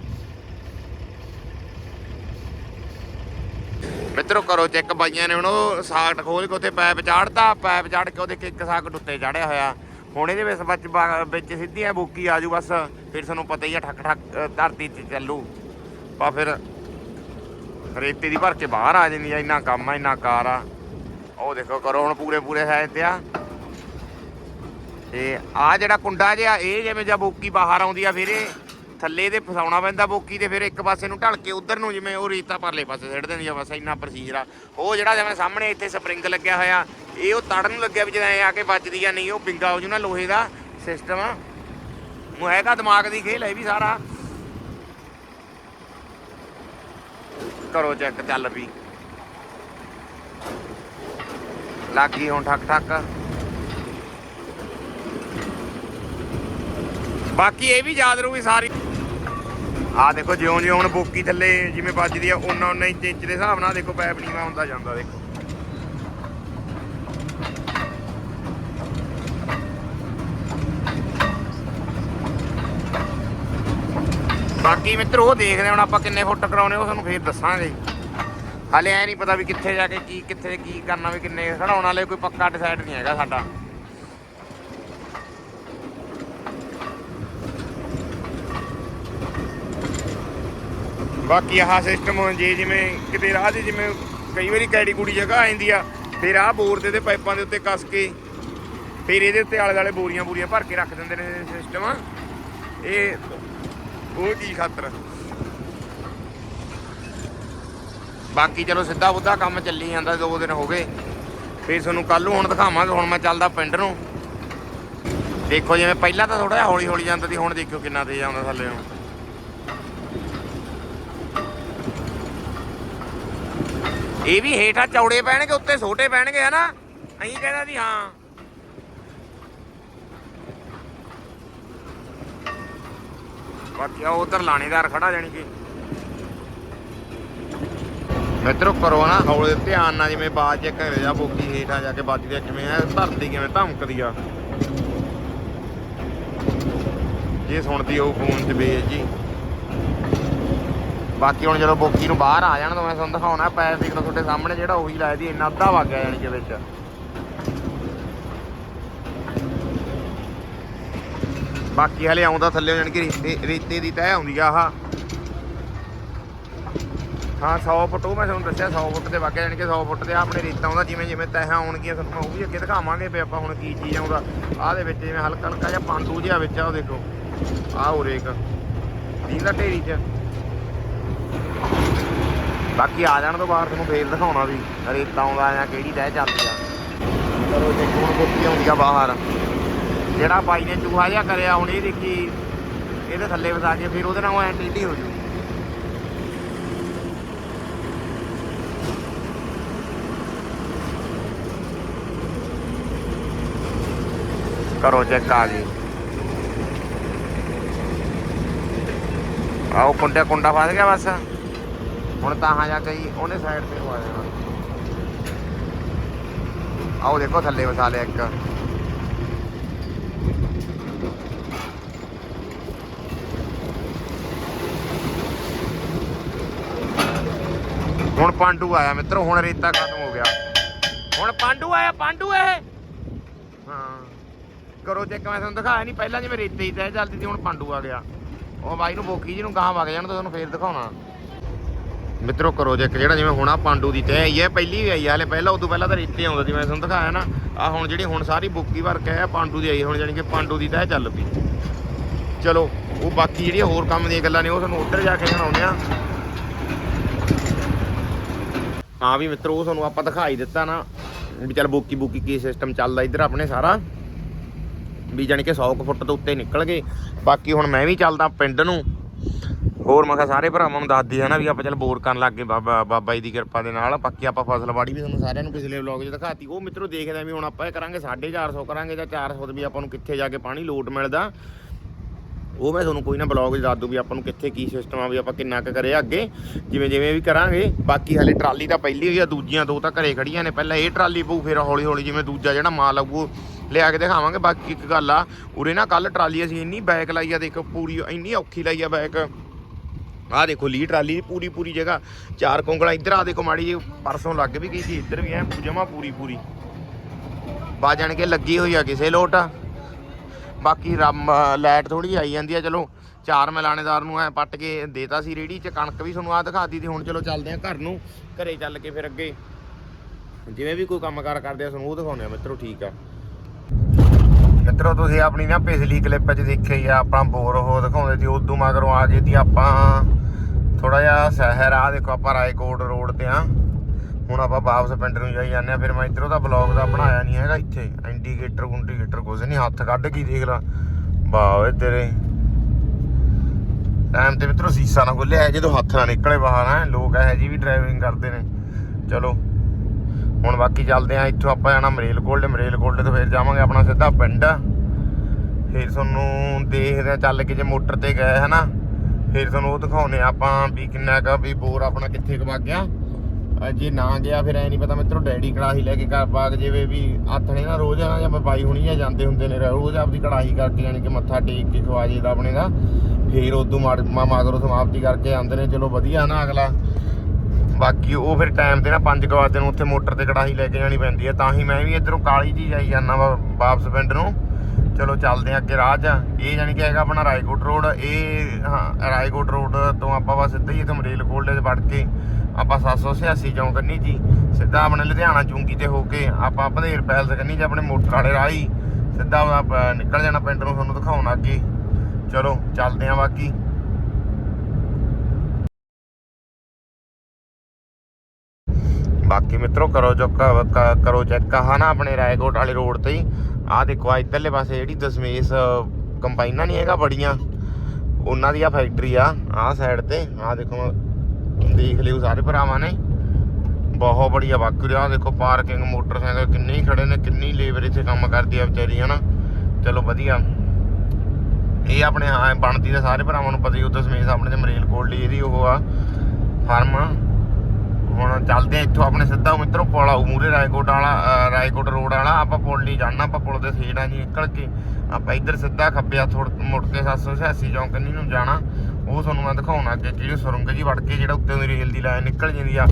ਮਿੱਤਰੋ ਕਰੋ ਚੈੱਕ, ਬਾਈਆਂ ਨੇ ਹੁਣ ਉਹ ਸਾਕਟ ਖੋਲ ਕੇ ਉੱਥੇ ਪੈਪ ਚਾੜਤਾ, ਪੈਪ ਚੜ ਕੇ ਉਹਦੇ ਇੱਕ ਸਾਕਟ ਉੱਤੇ ਚੜਿਆ ਹੋਇਆ। ਹੁਣ ਇਹਦੇ ਵਿੱਚ ਵਿੱਚ ਵਿੱਚ ਸਿੱਧੀ ਬੋਕੀ ਆਜੂ ਬਸ, ਫਿਰ ਤੁਹਾਨੂੰ ਪਤਾ ਹੀ ਆ ਠੱਕ ਠੱਕ, ਧਰਤੀ 'ਚ ਚੱਲੂ। ਪਾ ਫਿਰ ਰੇਤੇ ਦੀ ਭਰ ਕੇ ਬਾਹਰ ਆ ਜਾਂਦੀ ਆ, ਇੰਨਾ ਕੰਮ ਆ, ਇੰਨਾ ਕਾਰ ਆ। ਉਹ ਦੇਖੋ ਕਰੋ ਹੁਣ ਪੂਰੇ ਪੂਰੇ ਸਾਈਜ਼ ਤੇ ਆ। ਤੇ ਆ ਜਿਹੜਾ ਕੁੰਡਾ ਜਿਹਾ, ਇਹ ਜਿਵੇਂ ਜਾਂ ਬੋਕੀ ਬਾਹਰ ਆਉਂਦੀ ਆ ਫਿਰ ਇਹ। ਥੱਲੇ ਦੇ ਫਸਾਉਣਾ ਪੈਂਦਾ ਬੋਕੀ ਤੇ ਫਿਰ ਇੱਕ ਪਾਸੇ ਨੂੰ ਢਲ ਕੇ ਉਧਰ ਨੂੰ ਜਿਵੇਂ ਉਹ ਰੀਤਾ ਪਰਲੇ ਪਾਸੇ ਸਿੱਟ ਦਿੰਦੀ ਆ, ਬਸ ਇੰਨਾ ਪ੍ਰੋਸੀਜਰ ਆ। ਉਹ ਜਿਹੜਾ ਜਿਵੇਂ ਸਾਹਮਣੇ ਇੱਥੇ ਸਪਰਿੰਗ ਲੱਗਿਆ ਹੋਇਆ, ਇਹ ਉਹ ਤੜਨ ਨੂੰ ਲੱਗਿਆ ਵੀ ਜਦੋਂ ਆ ਕੇ ਵੱਜਦੀ ਆ, ਨਹੀਂ, ਉਹ ਪਿੰਗਾ ਹੋ ਜੂ ਨਾ ਲੋਹੇ ਦਾ ਸਿਸਟਮ ਉਹ ਹੈਗਾ ਦਿਮਾਗ ਦੀ ਖੇਲ ਹੈ ਵੀ ਸਾਰਾ। ਕਰੋ ਚੈੱਕ ਚੱਲ ਵੀ। ਲੱਗੀ ਹੁਣ ਠੱਕ ਠੱਕ। ਬਾਕੀ ਇਹ ਵੀ ਯਾਦ ਰਹੂ ਵੀ ਸਾਰੀ। ਆ ਦੇਖੋ ਜਿਉਂ ਜਿਉਂ ਹੁਣ ਬੋਕੀ ਥੱਲੇ ਜਿਵੇਂ ਵੱਜਦੀ ਆ ਉਹਨਾਂ ਉਹਨਾਂ ਇੰਚ ਇੰਚ ਦੇ ਹਿਸਾਬ ਨਾਲ ਦੇਖੋ ਪੈਪ ਨੀਵਾ ਹੁੰਦਾ ਜਾਂਦਾ, ਦੇਖੋ। ਬਾਕੀ ਮਿੱਤਰ, ਉਹ ਦੇਖਦੇ ਹਾਂ ਹੁਣ ਆਪਾਂ ਕਿੰਨੇ ਫੁੱਟ ਕਰਾਉਣੇ, ਉਹ ਤੁਹਾਨੂੰ ਫੇਰ ਦੱਸਾਂਗੇ। ਹਾਲੇ ਐ ਨਹੀਂ ਪਤਾ ਵੀ ਕਿੱਥੇ ਜਾ ਕੇ ਕੀ, ਕਿੱਥੇ ਕੀ ਕਰਨਾ, ਵੀ ਕਿੰਨੇ ਖੜਾਉਣ ਵਾਲੇ, ਕੋਈ ਪੱਕਾ ਡਿਸਾਈਡ ਨਹੀਂ ਹੈਗਾ ਸਾਡਾ। ਬਾਕੀ ਆਹ ਸਿਸਟਮ ਜੇ ਜਿਵੇਂ ਕਿਤੇ ਰਾਹ 'ਚ ਜਿਵੇਂ ਕਈ ਵਾਰੀ ਕੈੜੀ ਕੂੜੀ ਜਗ੍ਹਾ ਆ ਜਾਂਦੀ ਆ, ਫਿਰ ਆਹ ਬੋਰ ਦੇ ਤੇ ਪਾਈਪਾਂ ਦੇ ਉੱਤੇ ਕੱਸ ਕੇ ਫਿਰ ਇਹਦੇ ਉੱਤੇ ਆਲੇ ਦੁਆਲੇ ਬੋਰੀਆਂ ਬੋਰੀਆਂ ਭਰ ਕੇ ਰੱਖ ਦਿੰਦੇ ਨੇ ਸਿਸਟਮ ਇਹ ਉਹ ਕੀ ਖਾਤਰ। ਬਾਕੀ ਚਲੋ ਸਿੱਧਾ ਬੁੱਧਾ ਕੰਮ ਚੱਲੀ ਜਾਂਦਾ, ਦੋ ਦਿਨ ਹੋ ਗਏ। ਫਿਰ ਤੁਹਾਨੂੰ ਕੱਲ ਨੂੰ ਹੁਣ ਦਿਖਾਵਾਂਗੇ, ਹੁਣ ਮੈਂ ਚੱਲਦਾ ਪਿੰਡ ਨੂੰ। ਦੇਖੋ ਜਿਵੇਂ ਪਹਿਲਾਂ ਤਾਂ ਥੋੜਾ ਜਿਹਾ ਹੌਲੀ ਹੌਲੀ ਜਾਂਦਾ ਸੀ, ਹੁਣ ਦੇਖਿਓ ਕਿੰਨਾ ਤੇਜ਼ ਆਉਂਦਾ ਥੱਲੇ ਨੂੰ। ਇਹ ਵੀ ਹੇਠਾਂ ਚੌੜੇ ਪੈਣਗੇ, ਉੱਤੇ ਛੋਟੇ ਪੈਣਗੇ, ਹਨਾ? ਅਹੀਂ ਕਹਿੰਦਾ ਸੀ, ਹਾਂ। ਬਾਕੀ ਉਹ ਉਧਰ ਲਾਣੇਦਾਰ ਖੜਾ, ਜਾਣੀ ਕਿ ਮਿੱਤਰੋ ਕਰੋ ਨਾ ਹੌਲੇ ਧਿਆਨ ਨਾਲ ਜਿਵੇਂ ਬਾਜ ਜੇ ਘਰੇ ਜਾ ਬੋਕੀ ਹੇਠਾਂ ਜਾ ਕੇ ਵੱਜਦੀ ਕਿਵੇਂ ਆ, ਧਰਤੀ ਕਿਵੇਂ ਧਮਕਦੀ ਆ। ਜੇ ਸੁਣਦੀ ਉਹ ਫੋਨ 'ਚ ਵੇਚ ਜੀ ਬਾਕੀ ਹੁਣ ਜਦੋਂ ਬੋਕੀ ਨੂੰ ਬਾਹਰ ਆ ਜਾਣ ਤਾਂ ਮੈਂ ਤੁਹਾਨੂੰ ਦਿਖਾਉਣਾ, ਪੈਰ ਸਿਗਨਲ ਤੁਹਾਡੇ ਸਾਹਮਣੇ ਜਿਹੜਾ ਉਹੀ ਲਾਇਆ ਦੀ ਇੰਨਾ ਅੱਧਾ ਵਗ ਗਿਆ ਜਾਣੀ ਕਿ ਵਿੱਚ। ਬਾਕੀ ਹਲੇ ਆਉਂਦਾ ਥੱਲੇ ਜਾਣੀ ਕਿ ਰੇਤੇ ਦੀ ਤਹਿ ਆਉਂਦੀ ਆ ਆਹ। ਹਾਂ 100 ਫੁੱਟ, ਉਹ ਮੈਂ ਤੁਹਾਨੂੰ ਦੱਸਿਆ 100 ਫੁੱਟ ਦੇ ਵਾਗੇ ਜਾਣੀ ਕਿ 100 ਫੁੱਟ ਦੇ ਆਪਣੇ ਰੇਤਾ ਆਉਂਦਾ, ਜਿਵੇਂ ਜਿਵੇਂ ਤਹਿਾਂ ਆਉਣਗੀਆਂ, ਤੁਹਾਨੂੰ ਉਹ ਵੀ ਅੱਗੇ ਦਿਖਾਵਾਂਗੇ ਵੀ ਆਪਾਂ ਹੁਣ ਕੀ ਚੀਜ਼ ਆਉਂਦਾ। ਆਹ ਦੇ ਵਿੱਚ ਜਿਵੇਂ ਹਲਕਾ ਹਲਕਾ ਜਿਹਾ ਪਾਂਡੂ ਜਿਹਾ ਵਿੱਚ ਆ, ਉਹ ਦੇਖੋ। ਆਹ ਹੋ ਰੇਕ ਦੀਂਦਾ ਢੇਰੀ 'ਚ। ਬਾਕੀ ਆ ਜਾਣ ਤੋਂ ਬਾਅਦ ਤੁਹਾਨੂੰ ਫੇਰ ਦਿਖਾਉਣਾ ਵੀ ਰੇਤਾ ਆਉਂਦਾ ਜਾਂ ਕਿਹੜੀ ਤਹਿ ਚੱਲਦੀ ਆ। ਚਲੋ ਜੇ ਹੁਣ ਬੁੱਕੀ ਆਉਂਦੀ ਆ ਬਾਹਰ, ਜਿਹੜਾ ਬਾਈ ਨੇ ਚੂਹਾ ਜਿਹਾ ਕਰਿਆ, ਹੁਣ ਇਹ ਦੇਖੀ ਇਹਦੇ ਥੱਲੇ ਵਸਾ ਕੇ ਫਿਰ ਉਹਦੇ ਨਾਲ ਉਹ ਟੇਢੀ ਹੋ ਜੂ। ਕਰੋ ਚੈੱਕ ਆ ਗਈ। ਆਓ ਕੁੰਡਾ ਕੁੰਡਾ ਫਸ ਗਿਆ ਬਸ। ਹੁਣ ਤਾਂ ਹਾਂ ਜਾ ਗਈ ਉਹਨੇ ਸਾਈਡ ਤੇ ਹੋ ਜਾਣਾ ਆਓ ਦੇਖੋ ਥੱਲੇ ਮਸਾਲੇ ਇੱਕ। ਹੁਣ ਪਾਂਡੂ ਆਇਆ ਮਿੱਤਰੋ, ਹੁਣ ਰੇਤਾ ਖਤਮ ਹੋ ਗਿਆ। ਹੁਣ ਪਾਂਡੂ ਆਇਆ, ਪਾਂਡੂ ਇਹ। ਹਾਂ। ਕਰੋ ਚੈੱਕ, ਮੈਂ ਤੁਹਾਨੂੰ ਦਿਖਾਇਆ ਨਹੀਂ ਪਹਿਲਾਂ ਜਿਵੇਂ ਰੇਤੇ ਹੀ ਤੈ ਚੱਲਦੀ ਸੀ ਹੁਣ ਪਾਂਡੂ ਆ ਗਿਆ। ਉਹ ਬਾਈ ਨੂੰ ਬੋਕੀ ਜੀ ਨੂੰ ਗਾਹਾਂ ਵਗ ਜਾਣ, ਤਾਂ ਤੁਹਾਨੂੰ ਫੇਰ ਦਿਖਾਉਣਾ। ਮਿੱਤਰੋ ਕਰੋ ਜੇ ਜਿਹੜਾ ਜਿਵੇਂ ਹੁਣ ਆ ਪਾਂਡੂ ਦੀ ਤੇ ਇਹ ਪਹਿਲੀ ਵੀ ਆਈ ਹਾਲੇ ਪਹਿਲਾਂ, ਉਦੋਂ ਪਹਿਲਾਂ ਤਾਂ ਰੇਤੇ ਆਉਂਦਾ ਸੀ, ਮੈਂ ਤੁਹਾਨੂੰ ਦਿਖਾਇਆ ਨਾ। ਆ ਹੁਣ ਜਿਹੜੀ ਹੁਣ ਸਾਰੀ ਬੁੱਕੀ ਵਰਕ ਹੈ, ਪਾਂਡੂ ਦੀ ਆਈ ਹੁਣ ਜਾਨੀ ਕਿ ਪਾਂਡੂ ਦੀ ਤਾਂ ਚੱਲ ਪਈ। ਚਲੋ, ਉਹ ਬਾਕੀ ਜਿਹੜੀਆਂ ਹੋਰ ਕੰਮ ਦੀਆਂ ਗੱਲਾਂ ਨੇ, ਉਹ ਤੁਹਾਨੂੰ ਉੱਧਰ ਜਾ ਕੇ ਸੁਣਾਉਂਦੇ ਆ ਹਾਂ ਵੀ ਮਿੱਤਰੋ, ਉਹ ਤੁਹਾਨੂੰ ਆਪਾਂ ਦਿਖਾਈ ਦਿੱਤਾ ਨਾ, ਵੀ ਚੱਲ ਬੁੱਕੀ ਬੁੱਕੀ ਕੀ ਸਿਸਟਮ ਚੱਲਦਾ ਇੱਧਰ ਆਪਣੇ ਸਾਰਾ। ਵੀ ਜਾਨੀ ਕਿ 100 ਫੁੱਟ ਤੋਂ ਉੱਤੇ ਨਿਕਲ ਗਏ। ਬਾਕੀ ਹੁਣ ਮੈਂ ਵੀ ਚੱਲਦਾ ਪਿੰਡ ਨੂੰ। ਹੋਰ ਮੈਂ ਕਿਹਾ ਸਾਰੇ ਭਰਾਵਾਂ ਨੂੰ ਦੱਸ ਦਈ ਹਨਾ ਵੀ ਆਪਾਂ ਚੱਲ ਬੋਰ ਕਰਨ ਲੱਗ ਗਏ ਬਾਬਾ ਬਾਬਾ ਜੀ ਦੀ ਕਿਰਪਾ ਦੇ ਨਾਲ। ਬਾਕੀ ਆਪਾਂ ਫਸਲ ਫਸਲਵਾੜੀ ਵੀ ਤੁਹਾਨੂੰ ਸਾਰਿਆਂ ਨੂੰ ਪਿਛਲੇ ਵਲੌਗ 'ਚ ਦਿਖਾਤੀ। ਉਹ ਮਿੱਤਰੋ ਦੇਖਦੇ ਆਂ ਵੀ ਹੁਣ ਆਪਾਂ ਇਹ ਕਰਾਂਗੇ 450 ਕਰਾਂਗੇ ਜਾਂ 400 ਤੇ ਵੀ ਆਪਾਂ ਨੂੰ ਕਿੱਥੇ ਜਾ ਕੇ ਪਾਣੀ ਲੋਟ ਮਿਲਦਾ। ਉਹ ਮੈਂ ਤੁਹਾਨੂੰ ਕੋਈ ਨਾ ਬਲੌਗ 'ਚ ਦੱਸ ਦੂ ਵੀ ਆਪਾਂ ਨੂੰ ਕਿੱਥੇ ਕੀ ਸਿਸਟਮ ਆ, ਵੀ ਆਪਾਂ ਕਿੰਨਾ ਕੁ ਕਰੇ ਅੱਗੇ, ਜਿਵੇਂ ਜਿਵੇਂ ਵੀ ਕਰਾਂਗੇ। ਬਾਕੀ ਹਲੇ ਟਰਾਲੀ ਤਾਂ ਪਹਿਲੀ ਹੋਈ ਆ, ਦੂਜੀਆਂ ਦੋ ਤਾਂ ਘਰੇ ਖੜੀਆਂ ਨੇ। ਪਹਿਲਾਂ ਇਹ ਟਰਾਲੀ ਪਊ, ਫਿਰ ਹੌਲੀ ਹੌਲੀ ਜਿਵੇਂ ਦੂਜਾ ਜਿਹੜਾ ਮਾਲ ਆਊ ਲਿਆ ਕੇ ਦਿਖਾਵਾਂਗੇ। ਬਾਕੀ ਇੱਕ ਗੱਲ ਆ, ਉਰੇ ਨਾ ਕੱਲ ਟਰਾਲੀ ਅਸੀਂ ਇੰਨੀ ਬੈਕ ਲਾਈ ਆ, ਦੇਖੋ ਪੂਰੀ ਇੰਨੀ ਔਖੀ ਲਾਈ ਆ ਬੈਕ ਆਹ ਦੇਖੋ ਲੀ ਟਰਾਲੀ ਦੀ ਪੂਰੀ ਪੂਰੀ ਜਗ੍ਹਾ, ਚਾਰ ਕੋਂਗਲਾ ਇੱਧਰ ਆ ਦੇਖੋ ਮਾੜੀ ਜੀ ਪਰਸੋਂ ਲੱਗ ਵੀ ਗਈ ਸੀ, ਇੱਧਰ ਵੀ ਐ ਜਮਾ ਪੂਰੀ ਪੂਰੀ। ਬਾਜਣ ਕੇ ਲੱਗੀ ਹੋਈ ਆ ਕਿਸੇ ਲੋਟ। ਬਾਕੀ ਰਮ, ਲਾਈਟ ਥੋੜੀ ਆਈ ਜਾਂਦੀ ਆ, ਚਲੋ, ਚਾਰ ਮਲਾਣੇਦਾਰ ਨੂੰ ਐ ਪੱਟ ਕੇ ਦੇਤਾ ਸੀ ਰੇੜੀ 'ਚ, ਕਣਕ ਵੀ ਤੁਹਾਨੂੰ ਆ ਦਿਖਾਤੀ ਤੇ ਹੁਣ ਚਲੋ ਚੱਲਦੇ ਆ ਘਰ ਨੂੰ, ਘਰੇ ਚੱਲ ਕੇ ਫਿਰ ਅੱਗੇ। ਜਿਵੇਂ ਵੀ ਕੋਈ ਕੰਮਕਾਰ ਕਰਦੇ ਆ, ਤੁਹਾਨੂੰ ਉਹ ਦਿਖਾਉਂਦੇ ਆ, ਮਿੱਤਰੋ, ਠੀਕ ਆ। ਮਿੱਤਰੋ, ਤੁਸੀਂ ਆਪਣੀ ਨਾ ਪਿਛਲੀ ਕਲਿੱਪ 'ਚ ਦੇਖਿਆ ਹੀ ਆ, ਆਪਾਂ ਬੋਰ ਹੋ ਦਿਖਾਉਂਦੇ ਸੀ, ਉਦੋਂ ਮਗਰੋਂ ਆ ਜੇ ਦੀ ਆਪਾਂ। ਥੋੜਾ ਜਿਹਾ ਸ਼ਹਿਰ ਆ, ਦੇਖੋ ਆਪਾਂ ਰਾਏਕੋਟ ਰੋਡ ਤੇ ਆ। ਹੁਣ ਆਪਾਂ ਵਾਪਸ ਪਿੰਡ ਨੂੰ ਜਾਈ ਜਾਂਦੇ ਆ, ਫਿਰ ਮੈਂ ਇਧਰੋਂ ਤਾਂ ਬਲੌਗ ਦਾ ਬਣਾਇਆ ਨਹੀਂ ਹੈਗਾ ਇੱਥੇ। ਇੰਡੀਕੇਟਰ ਗੁੰਡੀਕੇਟਰ ਕੁਝ ਨਹੀਂ, ਹੱਥ ਕੱਢ ਕੇ ਦੇਖ ਲਾ। ਵਾਹ ਓਏ ਤੇਰੇ। ਟਾਈਮ ਤੇ ਮਿੱਤਰੋ, ਸੀਸਾ ਨਾ ਖੁੱਲਿਆ ਜਦੋਂ ਹੱਥ ਨਾ ਨਿਕਲੇ ਬਾਹਰ ਆ ਲੋਕ ਇਹੋ ਜੀ ਵੀ ਡਰਾਈਵਿੰਗ ਕਰਦੇ ਨੇ। ਚਲੋ। ਹੁਣ ਬਾਕੀ ਚੱਲਦੇ ਆ, ਇੱਥੋਂ ਆਪਾਂ ਜਾਣਾ ਮਰੇਲ ਕੋਲਡੇ ਮਰੇਲ ਕੋਲਡੇ ਤੋਂ ਫਿਰ ਜਾਵਾਂਗੇ ਆਪਣਾ ਸਿੱਧਾ ਪਿੰਡ। ਫਿਰ ਤੁਹਾਨੂੰ ਦੇਖਦੇ ਆ ਚੱਲ ਕੇ ਜੇ ਮੋਟਰ ਤੇ ਗਏ, ਹਨਾ? ਫਿਰ ਤੁਹਾਨੂੰ ਉਹ ਦਿਖਾਉਨੇ ਆ ਆਪਾਂ ਵੀ ਕਿੰਨਾ ਕੁ ਵੀ ਬੋਰ ਆਪਣਾ ਕਿੱਥੇ ਕੁ ਗਿਆ। ਜੇ ਨਾ ਗਿਆ ਫਿਰ ਐ ਨਹੀਂ ਪਤਾ ਮਿੱਤਰੋ, ਡੈਡੀ ਕੜਾਹੀ ਲੈ ਕੇ ਘਰ ਬਾਗ ਜਿਵੇਂ ਵੀ ਹੱਥ ਨੇ ਨਾ ਰੋਜ਼ ਨਾ ਜਾਂ ਬਾਈ ਹੁਣੀ ਆ ਜਾਂਦੇ ਹੁੰਦੇ ਨੇ, ਰੋਜ਼ ਆਪਦੀ ਕੜਾਹੀ ਕਰਕੇ ਯਾਨੀ ਕਿ ਮੱਥਾ ਟੇਕ ਕੇ ਖਵਾ ਜੇ ਦਾ ਆਪਣੇ ਦਾ। ਫਿਰ ਉਦੋਂ ਮਾਮਾ ਕਰੋ ਸਮਾਪਤੀ ਕਰਕੇ ਆਉਂਦੇ ਨੇ, ਚਲੋ ਵਧੀਆ ਨਾ ਅਗਲਾ। ਬਾਕੀ ਉਹ ਫਿਰ ਟਾਈਮ ਤੇ ਨਾ 5 ਵਜੇ ਨੂੰ ਉੱਥੇ ਮੋਟਰ ਤੇ ਕੜਾਹੀ ਲੈ ਕੇ ਜਾਣੀ ਪੈਂਦੀ ਹੈ ਤਾਂ ਹੀ ਮੈਂ ਵੀ ਇਧਰੋਂ ਕਾਲੀ ਜੀ ਜਾਈ ਜਾਂਦਾ ਵਾ ਵਾਪਸ ਪਿੰਡ ਨੂੰ। ਚਲੋ ਚੱਲਦੇ ਆ ਅੱਗੇ ਰਾਹ 'ਚ। ਇਹ ਜਾਨੀ ਕਿ ਹੈਗਾ ਆਪਣਾ ਰਾਏਕੋਟ ਰੋਡ। ਇਹ, ਹਾਂ, ਰਾਏਕੋਟ ਰੋਡ ਤੋਂ ਆਪਾਂ ਬਸ ਸਿੱਧਾ ਹੀ ਇੱਥੇ ਮਰੇਲ ਕੋਲਡੇ ਵੜ ਕੇ ਆਪਾਂ 786 ਚੌਂਕ ਕੰਨੀ ਜੀ। ਸਿੱਧਾ ਆਪਣੇ ਲੁਧਿਆਣਾ ਚੁੰਗੀ ਤੇ ਹੋ ਕੇ ਆਪਾਂ ਭਦੇਰ ਪੈਲਸ ਕੰਨੀ ਜੀ, ਆਪਣੇ ਮੋਟਰ ਵਾਲੇ ਰਾਹ ਸਿੱਧਾ ਨਿਕਲ ਜਾਣਾ ਪਿੰਡ ਨੂੰ ਤੁਹਾਨੂੰ ਦਿਖਾਉਣ ਅੱਗੇ। ਚਲੋ, ਚੱਲਦੇ ਆ ਬਾਕੀ। ਬਾਕੀ ਮਿੱਤਰੋ ਕਰੋ ਜੋ ਕਰੋ ਚੈੱਕ ਆਹ ਨਾ ਆਪਣੇ ਰਾਏਕੋਟ ਵਾਲੇ ਰੋਡ ਤੇ ਹੀ। ਆਹ ਦੇਖੋ ਆ ਇੱਧਰਲੇ ਪਾਸੇ ਜਿਹੜੀ ਦਸਮੇਸ਼ ਕੰਬਾਈਨਾਂ ਨਹੀਂ ਹੈਗਾ ਬੜੀਆਂ। ਉਹਨਾਂ ਦੀ ਆ ਫੈਕਟਰੀ ਆ, ਆਹ ਸਾਈਡ ਤੇ। ਆਹ ਦੇਖੋ, ਦੇਖ ਲਿਓ ਸਾਰੇ ਭਰਾਵਾਂ ਨੇ। ਬਹੁਤ ਬੜੀਆ ਵਾਕੂ ਆ ਦੇਖੋ ਪਾਰਕਿੰਗ ਮੋਟਰਸਾਈਕਲ ਕਿੰਨੇ ਹੀ ਖੜੇ ਨੇ, ਕਿੰਨੀ ਲੇਬਰ ਇੱਥੇ ਕੰਮ ਕਰਦੀ ਆ ਵਿਚਾਰੀ, ਹਨਾ। ਚਲੋ ਵਧੀਆ। ਇਹ ਆਪਣੇ ਹਾਂ ਬਣਦੀ ਤਾਂ ਸਾਰੇ ਭਰਾਵਾਂ ਨੂੰ ਪਤਾ ਹੀ ਉਹ ਦਸਮੇਸ਼ ਆਪਣੇ ਤੇ ਮਰੇਲ ਕੋਲ ਲਈ ਇਹਦੀ ਉਹ ਆ, ਫਾਰਮ। ਹੁਣ ਚੱਲਦੇ ਆ ਇੱਥੋਂ ਆਪਣੇ ਸਿੱਧਾ ਮਿੱਤਰੋ ਪੁਲ ਆਊ ਮੂਰੇ ਰਾਏਕੋਟ ਵਾਲਾ ਰਾਏਕੋਟ ਰੋਡ ਵਾਲਾ, ਆਪਾਂ ਪੁਲ ਨਹੀਂ ਜਾਣਾ, ਆਪਾਂ ਪੁਲ ਦੇ ਸੀੜਾਂ ਜੀ ਨਿਕਲ ਕੇ। ਆਪਾਂ ਇੱਧਰ ਸਿੱਧਾ ਖੱਬੇ ਹੱਥ ਮੁੜ ਮੁੜ ਕੇ 786 ਚੌਂਕ ਕੰਨੀ ਨੂੰ ਜਾਣਾ। ਉਹ ਤੁਹਾਨੂੰ ਮੈਂ ਦਿਖਾਉਣਾ ਅੱਗੇ, ਜਿਹੜੀ ਸੁਰੰਗ ਜੀ ਵੜ ਕੇ ਜਿਹੜਾ ਉੱਤੇ ਦੀ ਰੇਲ ਦੀ ਲਾਈਨ ਨਿਕਲ ਜਾਂਦੀ ਆ,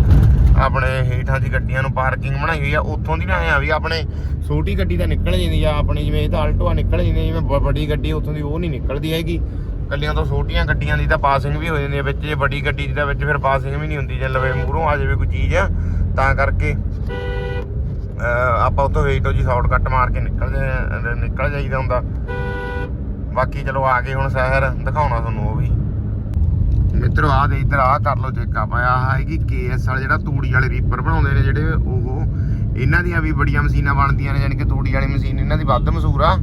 ਆਪਣੇ ਹੇਠਾਂ ਦੀ ਗੱਡੀਆਂ ਨੂੰ ਪਾਰਕਿੰਗ ਬਣਾਈ ਹੋਈ ਆ, ਉੱਥੋਂ ਦੀ ਨਾ ਐ ਆ ਵੀ ਆਪਣੇ ਛੋਟੀ ਗੱਡੀ ਤਾਂ ਨਿਕਲ ਜਾਂਦੀ ਆ, ਆਪਣੀ ਜਿਵੇਂ ਇਹ ਤਾਂ ਆਲਟੋ ਆ, ਨਿਕਲ ਜਾਂਦੀ ਜਿਵੇਂ ਬ- ਵੱਡੀ ਗੱਡੀ ਉੱਥੋਂ ਦੀ ਉਹ ਨਹੀਂ ਨਿਕਲਦੀ ਹੈਗੀ। ਕੱਲੀਆਂ ਤੋਂ ਛੋਟੀਆਂ ਗੱਡੀਆਂ ਦੀ ਤਾਂ ਪਾਸਿੰਗ ਵੀ ਹੋ ਜਾਂਦੀ ਹੈ ਵਿੱਚ, ਜੇ ਵੱਡੀ ਗੱਡੀ ਦੀ ਤਾਂ ਵਿੱਚ ਫਿਰ ਪਾਸਿੰਗ ਵੀ ਨਹੀਂ ਹੁੰਦੀ, ਜੇ ਲਵੇ ਮੂਹਰੋਂ ਆ ਜਾਵੇ ਕੋਈ ਚੀਜ਼, ਤਾਂ ਕਰਕੇ ਆਪਾਂ ਉੱਥੋਂ ਵੇਟੋ ਜੀ ਸ਼ਾਰਟਕਟ ਮਾਰ ਕੇ ਨਿਕਲ ਜਾ ਨਿਕਲ ਜਾਈਦਾ ਹੁੰਦਾ। ਬਾਕੀ ਚਲੋ ਆ ਗਏ ਹੁਣ ਸ਼ਹਿਰ, ਦਿਖਾਉਣਾ ਤੁਹਾਨੂੰ ਉਹ ਵੀ। ਮਿੱਤਰੋ ਆ ਦੇ ਇੱਧਰ ਆ ਕਰ ਲਓ ਚੈੱਕ ਆ ਪਾਇਆ ਆ ਹੈਗੀ ਕੇਐਸ ਵਾਲੇ ਜਿਹੜਾ ਤੂੜੀ ਵਾਲੇ ਰੀਪਰ ਬਣਾਉਂਦੇ ਨੇ ਜਿਹੜੇ, ਉਹ ਇਹਨਾਂ ਦੀਆਂ ਵੀ ਬੜੀਆਂ ਮਸ਼ੀਨਾਂ ਬਣਦੀਆਂ ਨੇ ਯਾਨੀ ਕਿ ਤੂੜੀ ਵਾਲੀ ਮਸ਼ੀਨ ਇਹਨਾਂ ਦੀ ਵੱਧ ਮਸ਼ਹੂਰ ਆ।